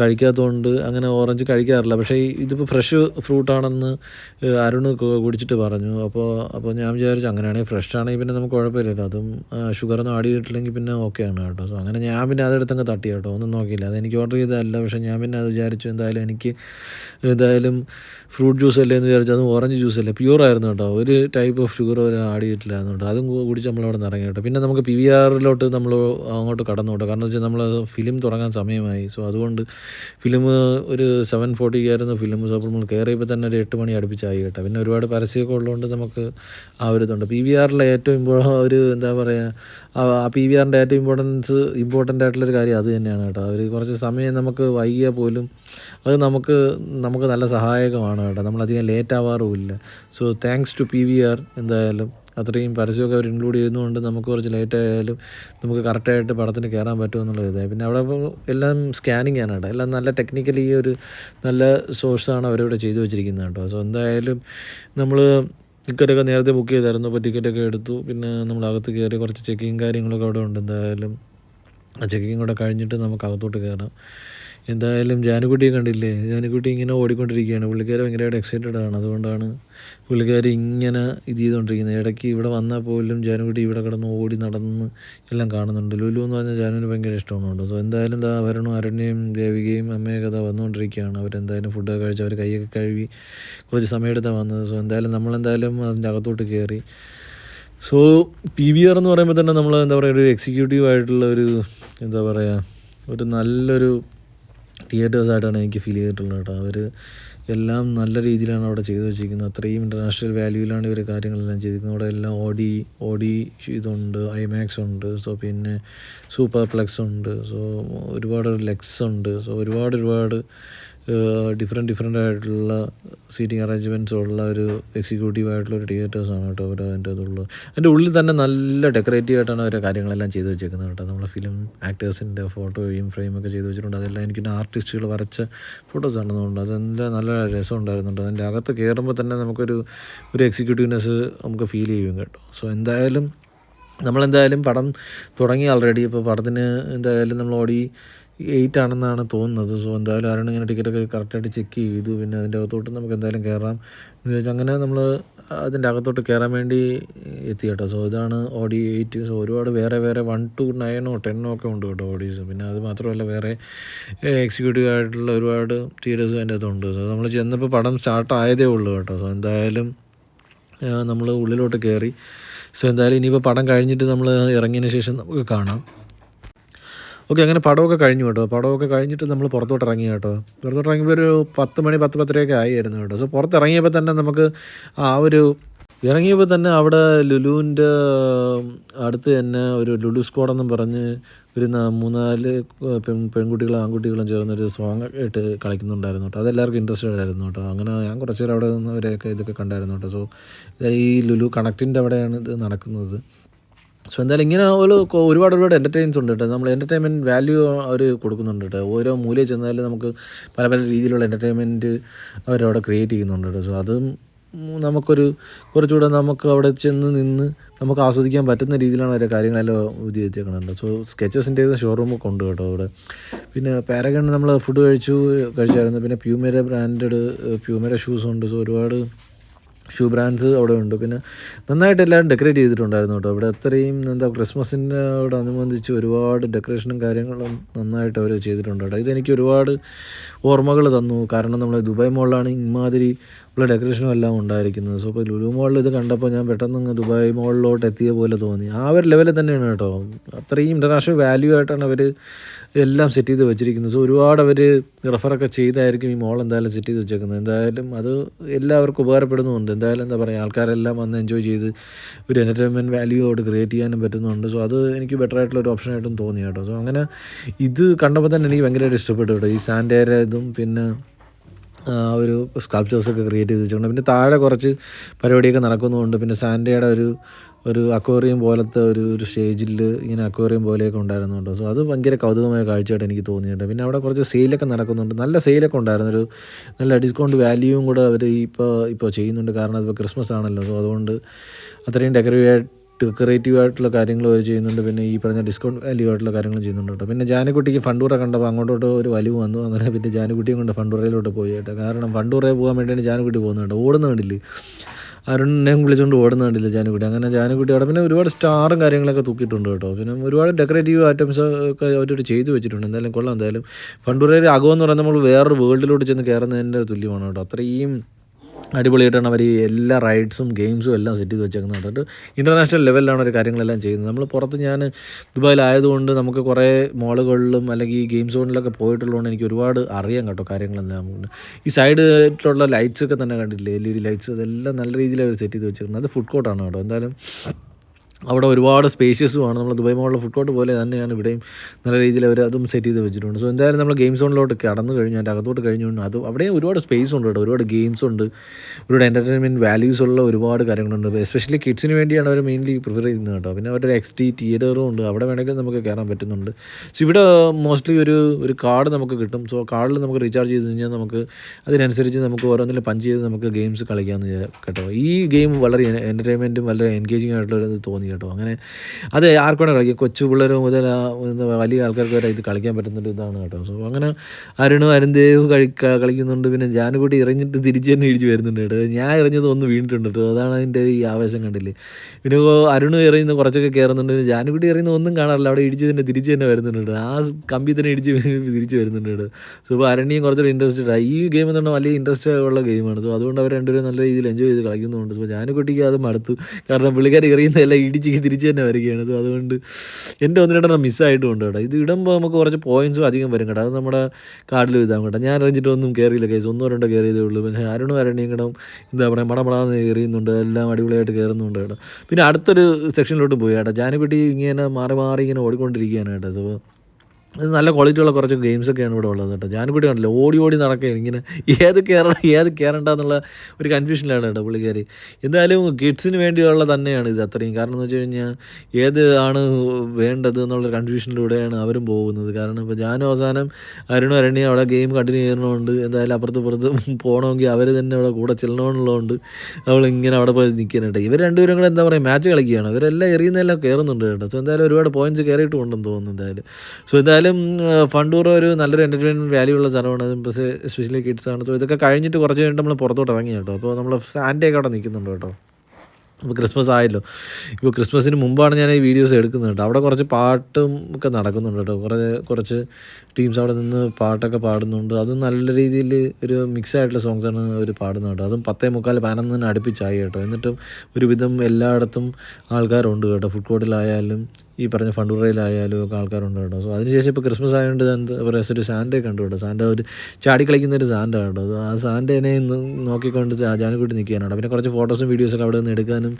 കഴിക്കാത്തതുകൊണ്ട് അങ്ങനെ ഓറഞ്ച് കഴിക്കാറില്ല. പക്ഷേ ഇതിപ്പോൾ ഫ്രഷ് ഫ്രൂട്ടാണെന്ന് അരുൺ കുടിച്ചിട്ട് പറഞ്ഞു. അപ്പോൾ അപ്പോൾ ഞാൻ വിചാരിച്ചു അങ്ങനെയാണെങ്കിൽ ഫ്രഷ് ആണെങ്കിൽ പിന്നെ നമുക്ക് കുഴപ്പമില്ലല്ലോ. അതും ഷുഗറൊന്നും ആഡ് ചെയ്തിട്ടില്ലെങ്കിൽ പിന്നെ ആണ് കേട്ടോ. സോ അങ്ങനെ ഞാൻ പിന്നെ അതെടുത്തങ്ങ് തട്ടി കേട്ടോ. ഒന്നും നോക്കിയില്ല. അതെനിക്ക് ഓർഡർ ചെയ്തതല്ല. പക്ഷേ ഞാൻ പിന്നെ അത് വിചാരിച്ചു എന്തായാലും എനിക്ക് എന്തായാലും ഫ്രൂട്ട് ജ്യൂസ് അല്ലേ എന്ന് വിചാരിച്ചു അതും ഓറഞ്ച് ജ്യൂസ് അല്ലേ? പ്യൂർ ആയിരുന്നു കേട്ടോ. ഒരു ടൈപ്പ് ഓഫ് ഷുഗർ ഒരു ആഡ് ചെയ്തിട്ടില്ലായിരുന്നു കേട്ടോ അതും കുടിച്ച് നമ്മളവിടെ നിന്ന് ഇറങ്ങി കേട്ടോ. പിന്നെ നമുക്ക് പി വി ആറിലോട്ട് നമ്മൾ അങ്ങോട്ട് കടന്നു കേട്ടോ. കാരണം വെച്ചാൽ നമ്മൾ ഫിലിം തുടങ്ങാൻ സമയമായി. സോ അതുകൊണ്ട് ഫിലിം ഒരു സെവൻ ഫോർട്ടിക്കായിരുന്നു ഫിലിം സോ അപ്പോൾ നമ്മൾ കയറിയപ്പോൾ തന്നെ ഒരു എട്ട് മണി അടുപ്പിച്ചായി കേട്ടോ. പിന്നെ ഒരുപാട് പരസ്യമൊക്കെ ഉള്ളതുകൊണ്ട് നമുക്ക് ആ ഒരു ഇതുണ്ട്. പി വി ആറിലെ ഏറ്റവും ഇമ്പോ ഒരു എന്താ പറയുക ആ പി വി ആറിന്റെ ഏറ്റവും ഇമ്പോർട്ടൻസ് ഇമ്പോർട്ടന്റ് ആയിട്ടുള്ളൊരു കാര്യം അത് തന്നെയാണ് കേട്ടോ. അവർ കുറച്ച് സമയം നമുക്ക് വൈകിയാൽ പോലും അത് നമുക്ക് നമുക്ക് നല്ല സഹായകമാണ് കേട്ടോ നമ്മളധികം late ആവാറുമില്ല. So thanks to P V R എന്തായാലും അത്രയും പരസ്യമൊക്കെ അവർ ഇൻക്ലൂഡ് ചെയ്യുന്നതുകൊണ്ട് നമുക്ക് കുറച്ച് ലേറ്റ് ആയാലും നമുക്ക് കറക്റ്റായിട്ട് പടത്തിന് കയറാൻ പറ്റുമെന്നുള്ള ഇതായി പിന്നെ അവിടെ എല്ലാം സ്കാനിങ് ആണ് കേട്ടോ എല്ലാം നല്ല ടെക്നിക്കലി ഒരു നല്ല സോഴ്സാണ് അവരിവിടെ ചെയ്തു വെച്ചിരിക്കുന്നത് കേട്ടോ. സോ എന്തായാലും നമ്മൾ ടിക്കറ്റൊക്കെ നേരത്തെ ബുക്ക് ചെയ്തായിരുന്നു. അപ്പോൾ ടിക്കറ്റൊക്കെ എടുത്തു. പിന്നെ നമ്മൾ അകത്ത് കയറി കുറച്ച് ചെക്കിങ് കാര്യങ്ങളൊക്കെ അവിടെ ഉണ്ട് എന്തായാലും. ആ ചെക്കിങ് കൂടെ കഴിഞ്ഞിട്ട് നമുക്ക് അകത്തോട്ട് കയറാം. എന്തായാലും ജാനുക്കുട്ടിയെ കണ്ടില്ലേ? ജാനുക്കുട്ടി ഇങ്ങനെ ഓടിക്കൊണ്ടിരിക്കുകയാണ്. പുള്ളിക്കാരി ഭയങ്കരമായിട്ട് എക്സൈറ്റഡ് ആണ്. അതുകൊണ്ടാണ് പുള്ളിക്കാരി ഇങ്ങനെ ഇത് ചെയ്തുകൊണ്ടിരിക്കുന്നത്. ഇടയ്ക്ക് ഇവിടെ വന്നാൽ പോലും ജാനുക്കുട്ടി ഇവിടെ കിടന്ന് ഓടി നടന്ന് എല്ലാം കാണുന്നുണ്ട്. ലുലു എന്ന് പറഞ്ഞാൽ ജാനുവിന് ഭയങ്കര ഇഷ്ടമാണ് കേട്ടോ സോ എന്തായാലും ദാ വരണം അരണ്യയും ദേവികയും അമ്മയൊക്കെ ദാ വന്നുകൊണ്ടിരിക്കുകയാണ്. അവരെന്തായാലും ഫുഡൊക്കെ കഴിച്ച് അവർ കൈയൊക്കെ കഴുകി കുറച്ച് സമയമെടുത്താണ് വന്നത്. സോ എന്തായാലും നമ്മളെന്തായാലും അതിന്റെ അകത്തോട്ട് കയറി സോ പി വി ആർ എന്ന് പറയുമ്പോൾ തന്നെ നമ്മൾ എന്താ പറയുക ഒരു എക്സിക്യൂട്ടീവ് ആയിട്ടുള്ള ഒരു എന്താ പറയുക ഒരു നല്ലൊരു തിയേറ്റേഴ്സായിട്ടാണ് എനിക്ക് ഫീൽ ചെയ്തിട്ടുള്ളത് കേട്ടോ. അവർ എല്ലാം നല്ല രീതിയിലാണ് അവിടെ ചെയ്തു വെച്ചിരിക്കുന്നത്. അത്രയും ഇന്റർനാഷണൽ വാല്യൂവിലാണ് ഇവർ കാര്യങ്ങളെല്ലാം ചെയ്തിരിക്കുന്നത്. അവിടെ എല്ലാം ഓഡി ഓഡി ഇതുണ്ട് ഐമാക്സ് ഉണ്ട് സോ പിന്നെ സൂപ്പർ പ്ലെക്സ് ഉണ്ട് സോ ഒരുപാട് ലെക്സ് ഉണ്ട് സോ ഒരുപാട് ഒരുപാട് ഡിഫറെന്റ് ഡിഫറെന്റ് ആയിട്ടുള്ള സീറ്റിംഗ് അറേഞ്ച്മെന്റ്സ് ഉള്ള ഒരു എക്സിക്യൂട്ടീവ് ആയിട്ടുള്ള ഒരു തിയേറ്റേഴ്സാണ് കേട്ടോ അവർ അതിന്റെ അതുള്ളത് അതിന്റെ ഉള്ളിൽ തന്നെ നല്ല ഡെക്കറേറ്റീവ് ആയിട്ടാണ് അവരെ കാര്യങ്ങളെല്ലാം ചെയ്തു വെച്ചേക്കുന്നത് കേട്ടോ. നമ്മളെ ഫിലിം ആക്ടേഴ്സിന്റെ ഫോട്ടോയും ഫ്രെയിമൊക്കെ ചെയ്തു വെച്ചിട്ടുണ്ട്. അതെല്ലാം എനിക്ക് ആർട്ടിസ്റ്റുകൾ വരച്ച ഫോട്ടോസ് ആണെന്നുണ്ട്. അതെല്ലാം നല്ല രസം ഉണ്ടായിരുന്നുണ്ട്. അതിന്റെ അകത്ത് കയറുമ്പോൾ തന്നെ നമുക്കൊരു ഒരു എക്സിക്യൂട്ടീവ്നെസ് നമുക്ക് ഫീൽ ചെയ്യും കേട്ടോ. സോ എന്തായാലും നമ്മളെന്തായാലും പടം തുടങ്ങി ഓൾറെഡി ഇപ്പോൾ പടത്തിന് എന്തായാലും നമ്മൾ ഓടി എയ്റ്റ് ആണെന്നാണ് തോന്നുന്നത്. സോ എന്തായാലും ആരാണ് ഇങ്ങനെ ടിക്കറ്റൊക്കെ കറക്റ്റായിട്ട് ചെക്ക് ചെയ്തു. പിന്നെ അതിന്റെ അകത്തോട്ട് നമുക്ക് എന്തായാലും കയറാം എന്ന് വെച്ചാൽ അങ്ങനെ നമ്മൾ അതിന്റെ അകത്തോട്ട് കയറാൻ വേണ്ടി എത്തി കേട്ടോ. സോ ഇതാണ് ഓഡി എയ്റ്റ് സോ ഒരുപാട് വേറെ വേറെ വൺ ടു നയനോ ടെന്നോ ഒക്കെ ഉണ്ട് കേട്ടോ ഓഡീസ് പിന്നെ അത് മാത്രമല്ല വേറെ എക്സിക്യൂട്ടീവ് ആയിട്ടുള്ള ഒരുപാട് തിയേറ്റേഴ്സും അതിന്റെ അകത്തുണ്ട്. സോ നമ്മൾ ചെന്നപ്പോൾ പടം സ്റ്റാർട്ട് ആയതേ ഉള്ളൂ കേട്ടോ. സോ എന്തായാലും നമ്മൾ ഉള്ളിലോട്ട് കയറി സോ എന്തായാലും ഇനിയിപ്പോൾ പടം കഴിഞ്ഞിട്ട് നമ്മൾ ഇറങ്ങിയതിന് ശേഷം നമുക്ക് കാണാം. ഓക്കെ അങ്ങനെ പടമൊക്കെ കഴിഞ്ഞു കേട്ടോ. പടമൊക്കെ കഴിഞ്ഞിട്ട് നമ്മൾ പുറത്തോട്ട് ഇറങ്ങി കേട്ടോ. പുറത്തോട്ട് ഇറങ്ങിയപ്പോൾ ഒരു പത്ത് മണി പത്ത് പത്തരയൊക്കെ ആയിരുന്നു കേട്ടോ. സോ പുറത്തിറങ്ങിയപ്പോൾ തന്നെ നമുക്ക് ആ ഒരു ഇറങ്ങിയപ്പോൾ തന്നെ അവിടെ ലുലുവിന്റെ അടുത്ത് തന്നെ ഒരു ലുലു സ്ക്വാഡെന്നും പറഞ്ഞ് ഒരു മൂന്നാൽ പെൺ പെൺകുട്ടികളും ആൺകുട്ടികളും ചേർന്നൊരു സോങ് ഇട്ട് കളിക്കുന്നുണ്ടായിരുന്നു കേട്ടോ. അതെല്ലാവർക്കും ഇൻട്രസ്റ്റഡ് ആയിരുന്നു കേട്ടോ. അങ്ങനെ ഞാൻ കുറച്ച് നേരം അവിടെ നിന്നവരെയൊക്കെ ഇതൊക്കെ കണ്ടായിരുന്നു കേട്ടോ. സോ ഈ ലുലു കണക്റ്റിന്റെ അവിടെയാണ് ഇത് നടക്കുന്നത്. സോ എന്തായാലും ഇങ്ങനെ ഒരു ഒരുപാട് ഒരുപാട് എന്റർടൈൻസ് ഉണ്ട് കേട്ടോ. നമ്മൾ എന്റർടൈൻമെന്റ് വാല്യൂ അവർ കൊടുക്കുന്നുണ്ട് കേട്ടോ. ഓരോ മൂലയിൽ ചെന്നാലും നമുക്ക് പല പല രീതിയിലുള്ള എന്റർടൈൻമെന്റ് അവരവിടെ ക്രിയേറ്റ് ചെയ്യുന്നുണ്ട് കേട്ടോ. സോ അതും നമുക്കൊരു കുറച്ചുകൂടെ നമുക്ക് അവിടെ ചെന്ന് നിന്ന് നമുക്ക് ആസ്വദിക്കാൻ പറ്റുന്ന രീതിയിലാണ് അവരുടെ കാര്യങ്ങളെല്ലാം ഇത് സോ സ്കെച്ചസിന്റെ ഷോറൂമൊക്കെ ഉണ്ട് കേട്ടോ അവിടെ. പിന്നെ പാരഗൺ നമ്മൾ ഫുഡ് കഴിച്ചു കഴിച്ചായിരുന്നു. പിന്നെ പ്യൂമേര ബ്രാൻഡഡ് പ്യൂമേര ഷൂസ് ഉണ്ട്. സോ ഒരുപാട് ഷൂ ബ്രാൻഡ്സ് അവിടെ ഉണ്ട്. പിന്നെ നന്നായിട്ട് എല്ലാവരും ഡെക്കറേറ്റ് ചെയ്തിട്ടുണ്ടായിരുന്നു കേട്ടോ. അവിടെ അത്രയും എന്താ ക്രിസ്മസിനോട് അനുബന്ധിച്ച് ഒരുപാട് ഡെക്കറേഷനും കാര്യങ്ങളും നന്നായിട്ട് അവർ ചെയ്തിട്ടുണ്ട് കേട്ടോ. ഇതെനിക്ക് ഒരുപാട് ഓർമ്മകൾ തന്നു. കാരണം നമ്മൾ ദുബായ് മോളിലാണ് ഇമാതിരി ഉള്ള ഡെക്കറേഷനും എല്ലാം ഉണ്ടായിരിക്കുന്നത്. സോ ഇപ്പോൾ ലുലു മോളിൽ ഇത് കണ്ടപ്പോൾ ഞാൻ പെട്ടെന്ന് ദുബായ് മോളിലോട്ട് എത്തിയ പോലെ തോന്നി. ആ ഒരു ലെവലിൽ തന്നെയാണ് കേട്ടോ. അത്രയും ഇന്റർനാഷണൽ വാല്യൂ ആയിട്ടാണ് അവർ എല്ലാം സെറ്റ് ചെയ്ത് വെച്ചിരിക്കുന്നത്. സോ ഒരുപാട് അവർ റെഫറൊക്കെ ചെയ്തായിരിക്കും ഈ മോൾ എന്തായാലും സെറ്റ് ചെയ്ത് വെച്ചേക്കുന്നത്. എന്തായാലും അത് എല്ലാവർക്കും ഉപകാരപ്പെടുന്നുമുണ്ട്. എന്തായാലും എന്താ പറയുക ആൾക്കാരെല്ലാം വന്ന് എൻജോയ് ചെയ്ത് ഒരു എന്റർടൈൻമെന്റ് വാല്യൂ അവിടെ ക്രിയേറ്റ് ചെയ്യാനും പറ്റുന്നുണ്ട്. സോ അത് എനിക്ക് ബെറ്റർ ആയിട്ടുള്ള ഒരു ഓപ്ഷനായിട്ടും തോന്നി കേട്ടോ. സോ അങ്ങനെ ഇത് കണ്ടപ്പോൾ തന്നെ എനിക്ക് ഭയങ്കരമായിട്ട് ഇഷ്ടപ്പെട്ടു കേട്ടോ. ഈ സാൻഡേര ഇതും പിന്നെ ഒരു സ്കൾപ്ചേഴ്സൊക്കെ ക്രിയേറ്റ് ചെയ്ത് വെച്ചിട്ടുണ്ട് പിന്നെ താഴെ കുറച്ച് പരിപാടിയൊക്കെ നടക്കുന്നുമുണ്ട് പിന്നെ സാൻഡയുടെ ഒരു ഒരു അക്വേറിയം പോലത്തെ ഒരു ഒരു സ്റ്റേജിൽ ഇങ്ങനെ അക്വേറിയം പോലെയൊക്കെ ഉണ്ടായിരുന്നുണ്ട് സോ അത് ഭയങ്കര കൗതുകമായ കാഴ്ചയായിട്ട് എനിക്ക് തോന്നിയിട്ടുണ്ട്. പിന്നെ അവിടെ കുറച്ച് സെയിലൊക്കെ നടക്കുന്നുണ്ട്. നല്ല സെയിലൊക്കെ ഉണ്ടായിരുന്നു. ഒരു നല്ല ഡിസ്കൗണ്ട് വാല്യൂവും കൂടെ അവർ ഇപ്പോൾ ഇപ്പോൾ ചെയ്യുന്നുണ്ട്. കാരണം അതിപ്പോൾ ക്രിസ്മസ് ആണല്ലോ. സോ അതുകൊണ്ട് അത്രയും ഡെക്കറേറ്റ് ഡെക്കറേറ്റീവ് ആയിട്ടുള്ള കാര്യങ്ങൾ അവർ ചെയ്യുന്നുണ്ട്. പിന്നെ ഈ പറഞ്ഞ ഡിസ്കൗണ്ട് വാല്യൂ ആയിട്ടുള്ള കാര്യങ്ങൾ ചെയ്യുന്നുണ്ട് കേട്ടോ. പിന്നെ ജാനക്കുട്ടിക്ക് ഫണ്ടൂറ കണ്ടപ്പോൾ അങ്ങോട്ടോട്ട് ഒരു വലിവ് വന്നു. അങ്ങനെ പിന്നെ ജാനക്കുട്ടിയും കൊണ്ട് ഫണ്ടൂറയിലോട്ട് പോയി കേട്ടോ. കാരണം ഫണ്ടൂറയിൽ പോകാൻ വേണ്ടിയാണ് ജാനക്കുട്ടി പോകുന്നത് കേട്ടോ. ഓടുന്ന കണ്ടില്ലേ? അരുണിനെയും വിളിച്ചുകൊണ്ട് ഓടുന്ന കണ്ടില്ല ജാനക്കുട്ടി? അങ്ങനെ ജാനക്കുട്ടി അവിടെ പിന്നെ ഒരുപാട് സ്റ്റാറും കാര്യങ്ങളൊക്കെ തൂക്കിയിട്ടുണ്ട് കേട്ടോ. പിന്നെ ഒരുപാട് ഡെക്കറേറ്റീവ് ഐറ്റംസ് ഒക്കെ അവരോട് ചെയ്തു വെച്ചിട്ടുണ്ട്. എന്തായാലും കൊള്ളാം. എന്തായാലും ഫണ്ടൂറയിൽ അകമെന്ന് പറയുന്നത് നമ്മൾ വേറൊരു വേൾഡിലോട്ട് ചെന്ന് കയറുന്നതിന്റെ തുല്യമാണ് കേട്ടോ. അത്രയും അടിപൊളിയായിട്ടാണ് അവർ എല്ലാ റൈഡ്സും ഗെയിംസും എല്ലാം സെറ്റ് ചെയ്ത് വെച്ചേക്കുന്നത് കണ്ടിട്ട് ഇന്റർനാഷണൽ ലെവലിലാണ് അവർ കാര്യങ്ങളെല്ലാം ചെയ്യുന്നത്. നമ്മൾ പുറത്ത് ഞാൻ ദുബായിലായതുകൊണ്ട് നമുക്ക് കുറേ മോളുകളിലും അല്ലെങ്കിൽ ഈ ഗെയിം സോണിലൊക്കെ പോയിട്ടുള്ളതുകൊണ്ട് എനിക്ക് ഒരുപാട് അറിയാം കേട്ടോ കാര്യങ്ങളെല്ലാം. ഈ സൈഡിലുള്ള ലൈറ്റ്സൊക്കെ തന്നെ കണ്ടില്ലേ എൽ ഇ ഡി ലൈറ്റ്സ് അതെല്ലാം നല്ല രീതിയിൽ അവർ സെറ്റ് ചെയ്ത് വെച്ചേക്കുന്നത്. അത് ഫുഡ് കോർട്ടാണ് കേട്ടോ. എന്തായാലും അവിടെ ഒരുപാട് സ്പേഷ്യസുമാണ്. നമ്മൾ ദുബായ് മോളിലെ ഫുഡ് കോർട്ട് പോലെ തന്നെയാണ് ഇവിടെയും നല്ല രീതിയിൽ അവർ അതും സെറ്റ് ചെയ്ത് വെച്ചിട്ടുണ്ട്. സോ എന്തായാലും നമ്മൾ ഗെയിം സോണിലോട്ട് കടന്നു കഴിഞ്ഞു. അതിന്റെ അകത്തോട്ട് കഴിഞ്ഞു അത് അവിടെ ഒരുപാട് സ്പേസ് ഉണ്ട് കേട്ടോ. ഒരുപാട് ഗെയിംസ് ഉണ്ട്. ഒരുപാട് എന്റർടൈൻമെന്റ് വാല്യൂസ് ഉള്ള ഒരുപാട് കാര്യങ്ങളുണ്ട്. എസ്പെഷ്യലി കിഡ്സിന് വേണ്ടിയാണ് അവർ മെയിൻലി പ്രിഫർ ചെയ്യുന്നത് കേട്ടോ. പിന്നെ അവരുടെ എക്സ് ടി തിയേറ്ററും ഉണ്ട്. അവിടെ വേണമെങ്കിൽ നമുക്ക് കയറാൻ പറ്റുന്നുണ്ട്. സോ ഇവിടെ മോസ്റ്റ്ലി ഒരു ഒരു കാർഡ് നമുക്ക് കിട്ടും. സോ കാർഡിൽ നമുക്ക് റീചാർജ് ചെയ്ത് കഴിഞ്ഞാൽ നമുക്ക് അതിനനുസരിച്ച് നമുക്ക് ഓരോന്നിലും പഞ്ച് ചെയ്ത് നമുക്ക് ഗെയിംസ് കളിക്കാമെന്ന് കേട്ടോ. ഈ ഗെയിം വളരെ എന്റർടൈൻമെന്റും വളരെ എൻഗേജിങ് ആയിട്ടുള്ളത് തോന്നി കേട്ടോ. അങ്ങനെ അത് ആർക്കാണ് കളിക്കുക കൊച്ചു പിള്ളേർ മുതൽ വലിയ ആൾക്കാർക്ക് വരെ ഇത് കളിക്കാൻ പറ്റുന്നൊരു ഇതാണ് കേട്ടോ. സോ അങ്ങനെ അരുണും അരുൺദേവ് കളി കളിക്കുന്നുണ്ട്. പിന്നെ ജാനുകുട്ടി ഇറങ്ങിയിട്ട് തിരിച്ച് തന്നെ ഇടിച്ച് വരുന്നുണ്ട് കേട്ടോ. ഞാൻ ഇറങ്ങിയത് ഒന്ന് വീണിട്ടുണ്ട് കേട്ടോ. അതാണ് അതിന്റെ ഈ ആവേശം കണ്ടില്ല. പിന്നെ അരുണ് ഇറങ്ങുന്ന കുറച്ചൊക്കെ കയറുന്നുണ്ട്. പിന്നെ ജാനുകുട്ടി ഇറങ്ങുന്ന ഒന്നും കാണാറില്ല. അവിടെ ഇടിച്ച് തന്നെ തിരിച്ച് തന്നെ വരുന്നുണ്ട് ആ കമ്പി തന്നെ ഇടിച്ച് തിരിച്ച് വരുന്നുണ്ട് കേട്ടോ. സോ ഇപ്പോൾ അരണിയും കുറച്ചൊരു ഇൻട്രസ്റ്റഡ് ഈ ഗെയിം എന്ന് പറഞ്ഞാൽ വലിയ ഇൻട്രസ്റ്റ് ഉള്ള ഗെയിമാണ് സോ അതുകൊണ്ട് അവർ രണ്ടുപേരും നല്ല രീതിയിൽ എൻജോയ് ചെയ്ത് കളിക്കുന്നുണ്ട് സോ ജാനുകുട്ടിക്ക് അത് മടുത്തു. കാരണം പുള്ളിക്കാർ എറിയുന്നതെല്ലാം ഇടിച്ച് തിരിച്ച് തന്നെ വരികയാണ്. സോ അതുകൊണ്ട് എന്റെ ഒന്ന് രണ്ടെണ്ണം മിസ്സായിട്ടുണ്ട് കേട്ടോ. ഇത് ഇടുമ്പോൾ നമുക്ക് കുറച്ച് പോയിന്റ്സും അധികം വരും കേട്ടോ. അത് നമ്മുടെ കാർഡിൽ ഇതാകും കേട്ടോ. ഞാൻ അറിഞ്ഞിട്ട് ഒന്നും കയറിയില്ല കേസ് ഒന്നോ രണ്ടോ കയറിയതേ ഉള്ളൂ. പക്ഷേ അരുണും അരണ്യം കൂടെ എന്താ പറയുക മടമടാന്ന് കയറിയുന്നുണ്ട് എല്ലാം അടിപൊളിയായിട്ട് കയറുന്നുണ്ട് കേട്ടോ. പിന്നെ അടുത്തൊരു സെക്ഷനിലോട്ട് പോയി കേട്ടോ. ജാനപ്പെട്ടി ഇങ്ങനെ മാറി മാറി ഇങ്ങനെ ഓടിക്കൊണ്ടിരിക്കുകയാണ് കേട്ടോ. സോ ഇത് നല്ല ക്വാളിറ്റിയുള്ള കുറച്ച് ഗെയിംസൊക്കെയാണ് ഇവിടെ ഉള്ളത് കേട്ടോ. കൂടി കണ്ടില്ല ഓടി ഓടി നടക്കുകയാണ് ഇങ്ങനെ ഏത് കയറണം ഏത് കയറണ്ട എന്നുള്ള ഒരു കൺഫ്യൂഷനിലാണ് കേട്ടോ പുള്ളിക്കാരി. എന്തായാലും കിഡ്സിന് വേണ്ടിയുള്ള തന്നെയാണ് ഇത് അത്രയും. കാരണം എന്ന് വെച്ച് കഴിഞ്ഞാൽ ഏത് ആണ് വേണ്ടത് എന്നുള്ള കൺഫ്യൂഷനിലൂടെയാണ് അവരും പോകുന്നത്. കാരണം ഇപ്പോൾ ജാനു അവസാനം അരുണും അരണ്യ അവിടെ ഗെയിം കണ്ടിന്യൂ ചെയ്യണമുണ്ട് എന്തായാലും അപ്പുറത്ത് പുറത്ത് പോകണമെങ്കിൽ അവർ തന്നെ അവിടെ കൂടെ ചെല്ലണമെന്നുള്ളതുകൊണ്ട് അവൾ ഇങ്ങനെ അവിടെ പോയി നിൽക്കാനായിട്ട് ഇവർ രണ്ടുപേരും കൂടെ എന്താ പറയുക മാച്ച് കളിക്കുകയാണ്. ഇവരെല്ലാം എറിയുന്നതെല്ലാം കയറുന്നുണ്ട് കേട്ടോ. സോ എന്തായാലും ഒരുപാട് പോയിന്റ്സ് കയറിയിട്ടുണ്ടെന്ന് തോന്നുന്നു എന്തായാലും. സോ എന്തായാലും ഫണ്ടൂർ ഒരു നല്ലൊരു എന്റർടൈൻമെന്റ് വാല്യൂ ഉള്ള സ്ഥലമാണ്. എസ്പെഷ്യലി കിഡ്സ് ആണ്. സോ ഇതൊക്കെ കഴിഞ്ഞിട്ട് കുറച്ച് കഴിഞ്ഞിട്ട് നമ്മൾ പുറത്തോട്ട് ഇറങ്ങി കേട്ടോ. അപ്പോൾ നമ്മൾ സാൻഡേ ഒക്കെ അവിടെ നിൽക്കുന്നുണ്ട് കേട്ടോ. ഇപ്പോൾ ക്രിസ്മസ് ആയല്ലോ. ഇപ്പോൾ ക്രിസ്മസിന് മുമ്പാണ് ഞാൻ ഈ വീഡിയോസ് എടുക്കുന്നത് കേട്ടോ. അവിടെ കുറച്ച് പാട്ടും ഒക്കെ നടക്കുന്നുണ്ട് കേട്ടോ. കുറേ കുറച്ച് ടീംസ് അവിടെ നിന്ന് പാട്ടൊക്കെ പാടുന്നുണ്ട്. അതും നല്ല രീതിയിൽ ഒരു മിക്സ് ആയിട്ടുള്ള സോങ്സ് ആണ് അവർ പാടുന്നത് കേട്ടോ. അതും പത്തേ മുക്കാൽ പതിനൊന്നിന് അടുപ്പിച്ചായി കേട്ടോ. എന്നിട്ടും ഒരുവിധം എല്ലായിടത്തും ആൾക്കാരുണ്ട് കേട്ടോ. ഫുഡ് കോർട്ടിലായാലും ഈ പറഞ്ഞ ഫണ്ടൂറയിലായാലും ഒക്കെ ആൾക്കാരുണ്ട് കേട്ടോ സോ അതിനുശേഷം ഇപ്പോൾ ക്രിസ്മസ് ആയതുകൊണ്ട് എന്താ പറയുക ഒരു സാൻഡേ കണ്ടു കേട്ടോ. സാൻഡ ഒരു ചാടി കളിക്കുന്ന ഒരു സാൻഡ കേട്ടോ. ആ സാൻഡേനെ നോക്കിക്കൊണ്ട് ജാനക്കൂട്ടി കേട്ടോ പിന്നെ കുറച്ച് ഫോട്ടോസും വീഡിയോസൊക്കെ അവിടെ നിന്ന് എടുക്കാനും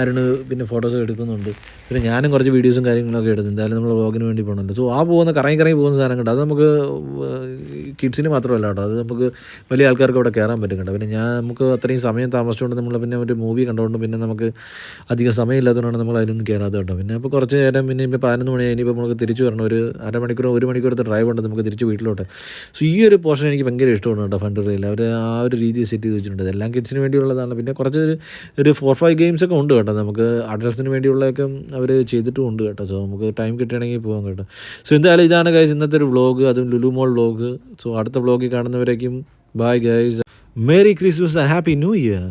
ആരാണ് പിന്നെ ഫോട്ടോസ് എടുക്കുന്നുണ്ട്. പിന്നെ ഞാനും കുറച്ച് വീഡിയോസും കാര്യങ്ങളൊക്കെ എടുത്തു എന്തായാലും നമ്മൾ വ്ളോഗിന് വേണ്ടി പോകുന്നുണ്ട് സോ ആ പോകുന്ന കറങ്ങി കറങ്ങി പോകുന്ന സാധനം കേട്ടോ അത് നമുക്ക് കിഡ്സിന് മാത്രമല്ല കേട്ടോ. അത് നമുക്ക് വലിയ ആൾക്കാർക്ക് അവിടെ കയറാൻ പറ്റും കേട്ടോ. പിന്നെ ഞാൻ നമുക്ക് അത്രയും സമയം താമസിച്ചുകൊണ്ട് നമ്മൾ പിന്നെ ഒരു മൂവി കണ്ടുകൊണ്ട് പിന്നെ നമുക്ക് അധികം സമയമില്ലാത്തതുകൊണ്ടാണ് നമ്മൾ അതിലൊന്നും കയറാതെ കേട്ടോ. പിന്നെ അപ്പോൾ കുറച്ച് നേരം പിന്നെ ഇപ്പോൾ പതിനൊന്ന് മണി ഇനിയിപ്പോൾ നമുക്ക് തിരിച്ചു വരണം. ഒരു അരമണിക്കൂർ ഒരു മണിക്കൂറത്തെ ഡ്രൈവ് ഉണ്ട് നമുക്ക് തിരിച്ച് വീട്ടിലോട്ട്. സോ ഈ ഒരു പോർഷൻ എനിക്ക് ഭയങ്കര ഇഷ്ടമാണ് കേട്ടോ ഫണ്ട് റീൽ അവർ ആ ഒരു രീതി സെറ്റ് ചെയ്ത് വെച്ചിട്ടുണ്ട്. ഇതെല്ലാം കിഡ്സിന് വേണ്ടിയുള്ളതാണ്. പിന്നെ കുറച്ച് ഒരു- ഫോർ ഫൈവ് ഗെയിംസ് ഒക്കെ ഉണ്ട് കേട്ടോ. നമുക്ക് അഡ്രസ്സിന് വേണ്ടിയുള്ളതൊക്കെ അവർ ചെയ്തിട്ടും ഉണ്ട് കേട്ടോ. സോ നമുക്ക് ടൈം കിട്ടുകയാണെങ്കിൽ പോകാം കേട്ടോ. സോ എന്തായാലും ഇതാണ് ഗൈസ് ഇന്നത്തെ ഒരു വ്ളോഗ് അതും ലുലു മോൾ വ്ളോഗ് സോ അടുത്ത വ്ളോഗിൽ കാണുന്നവരേക്കും bye guys merry Christmas and happy new year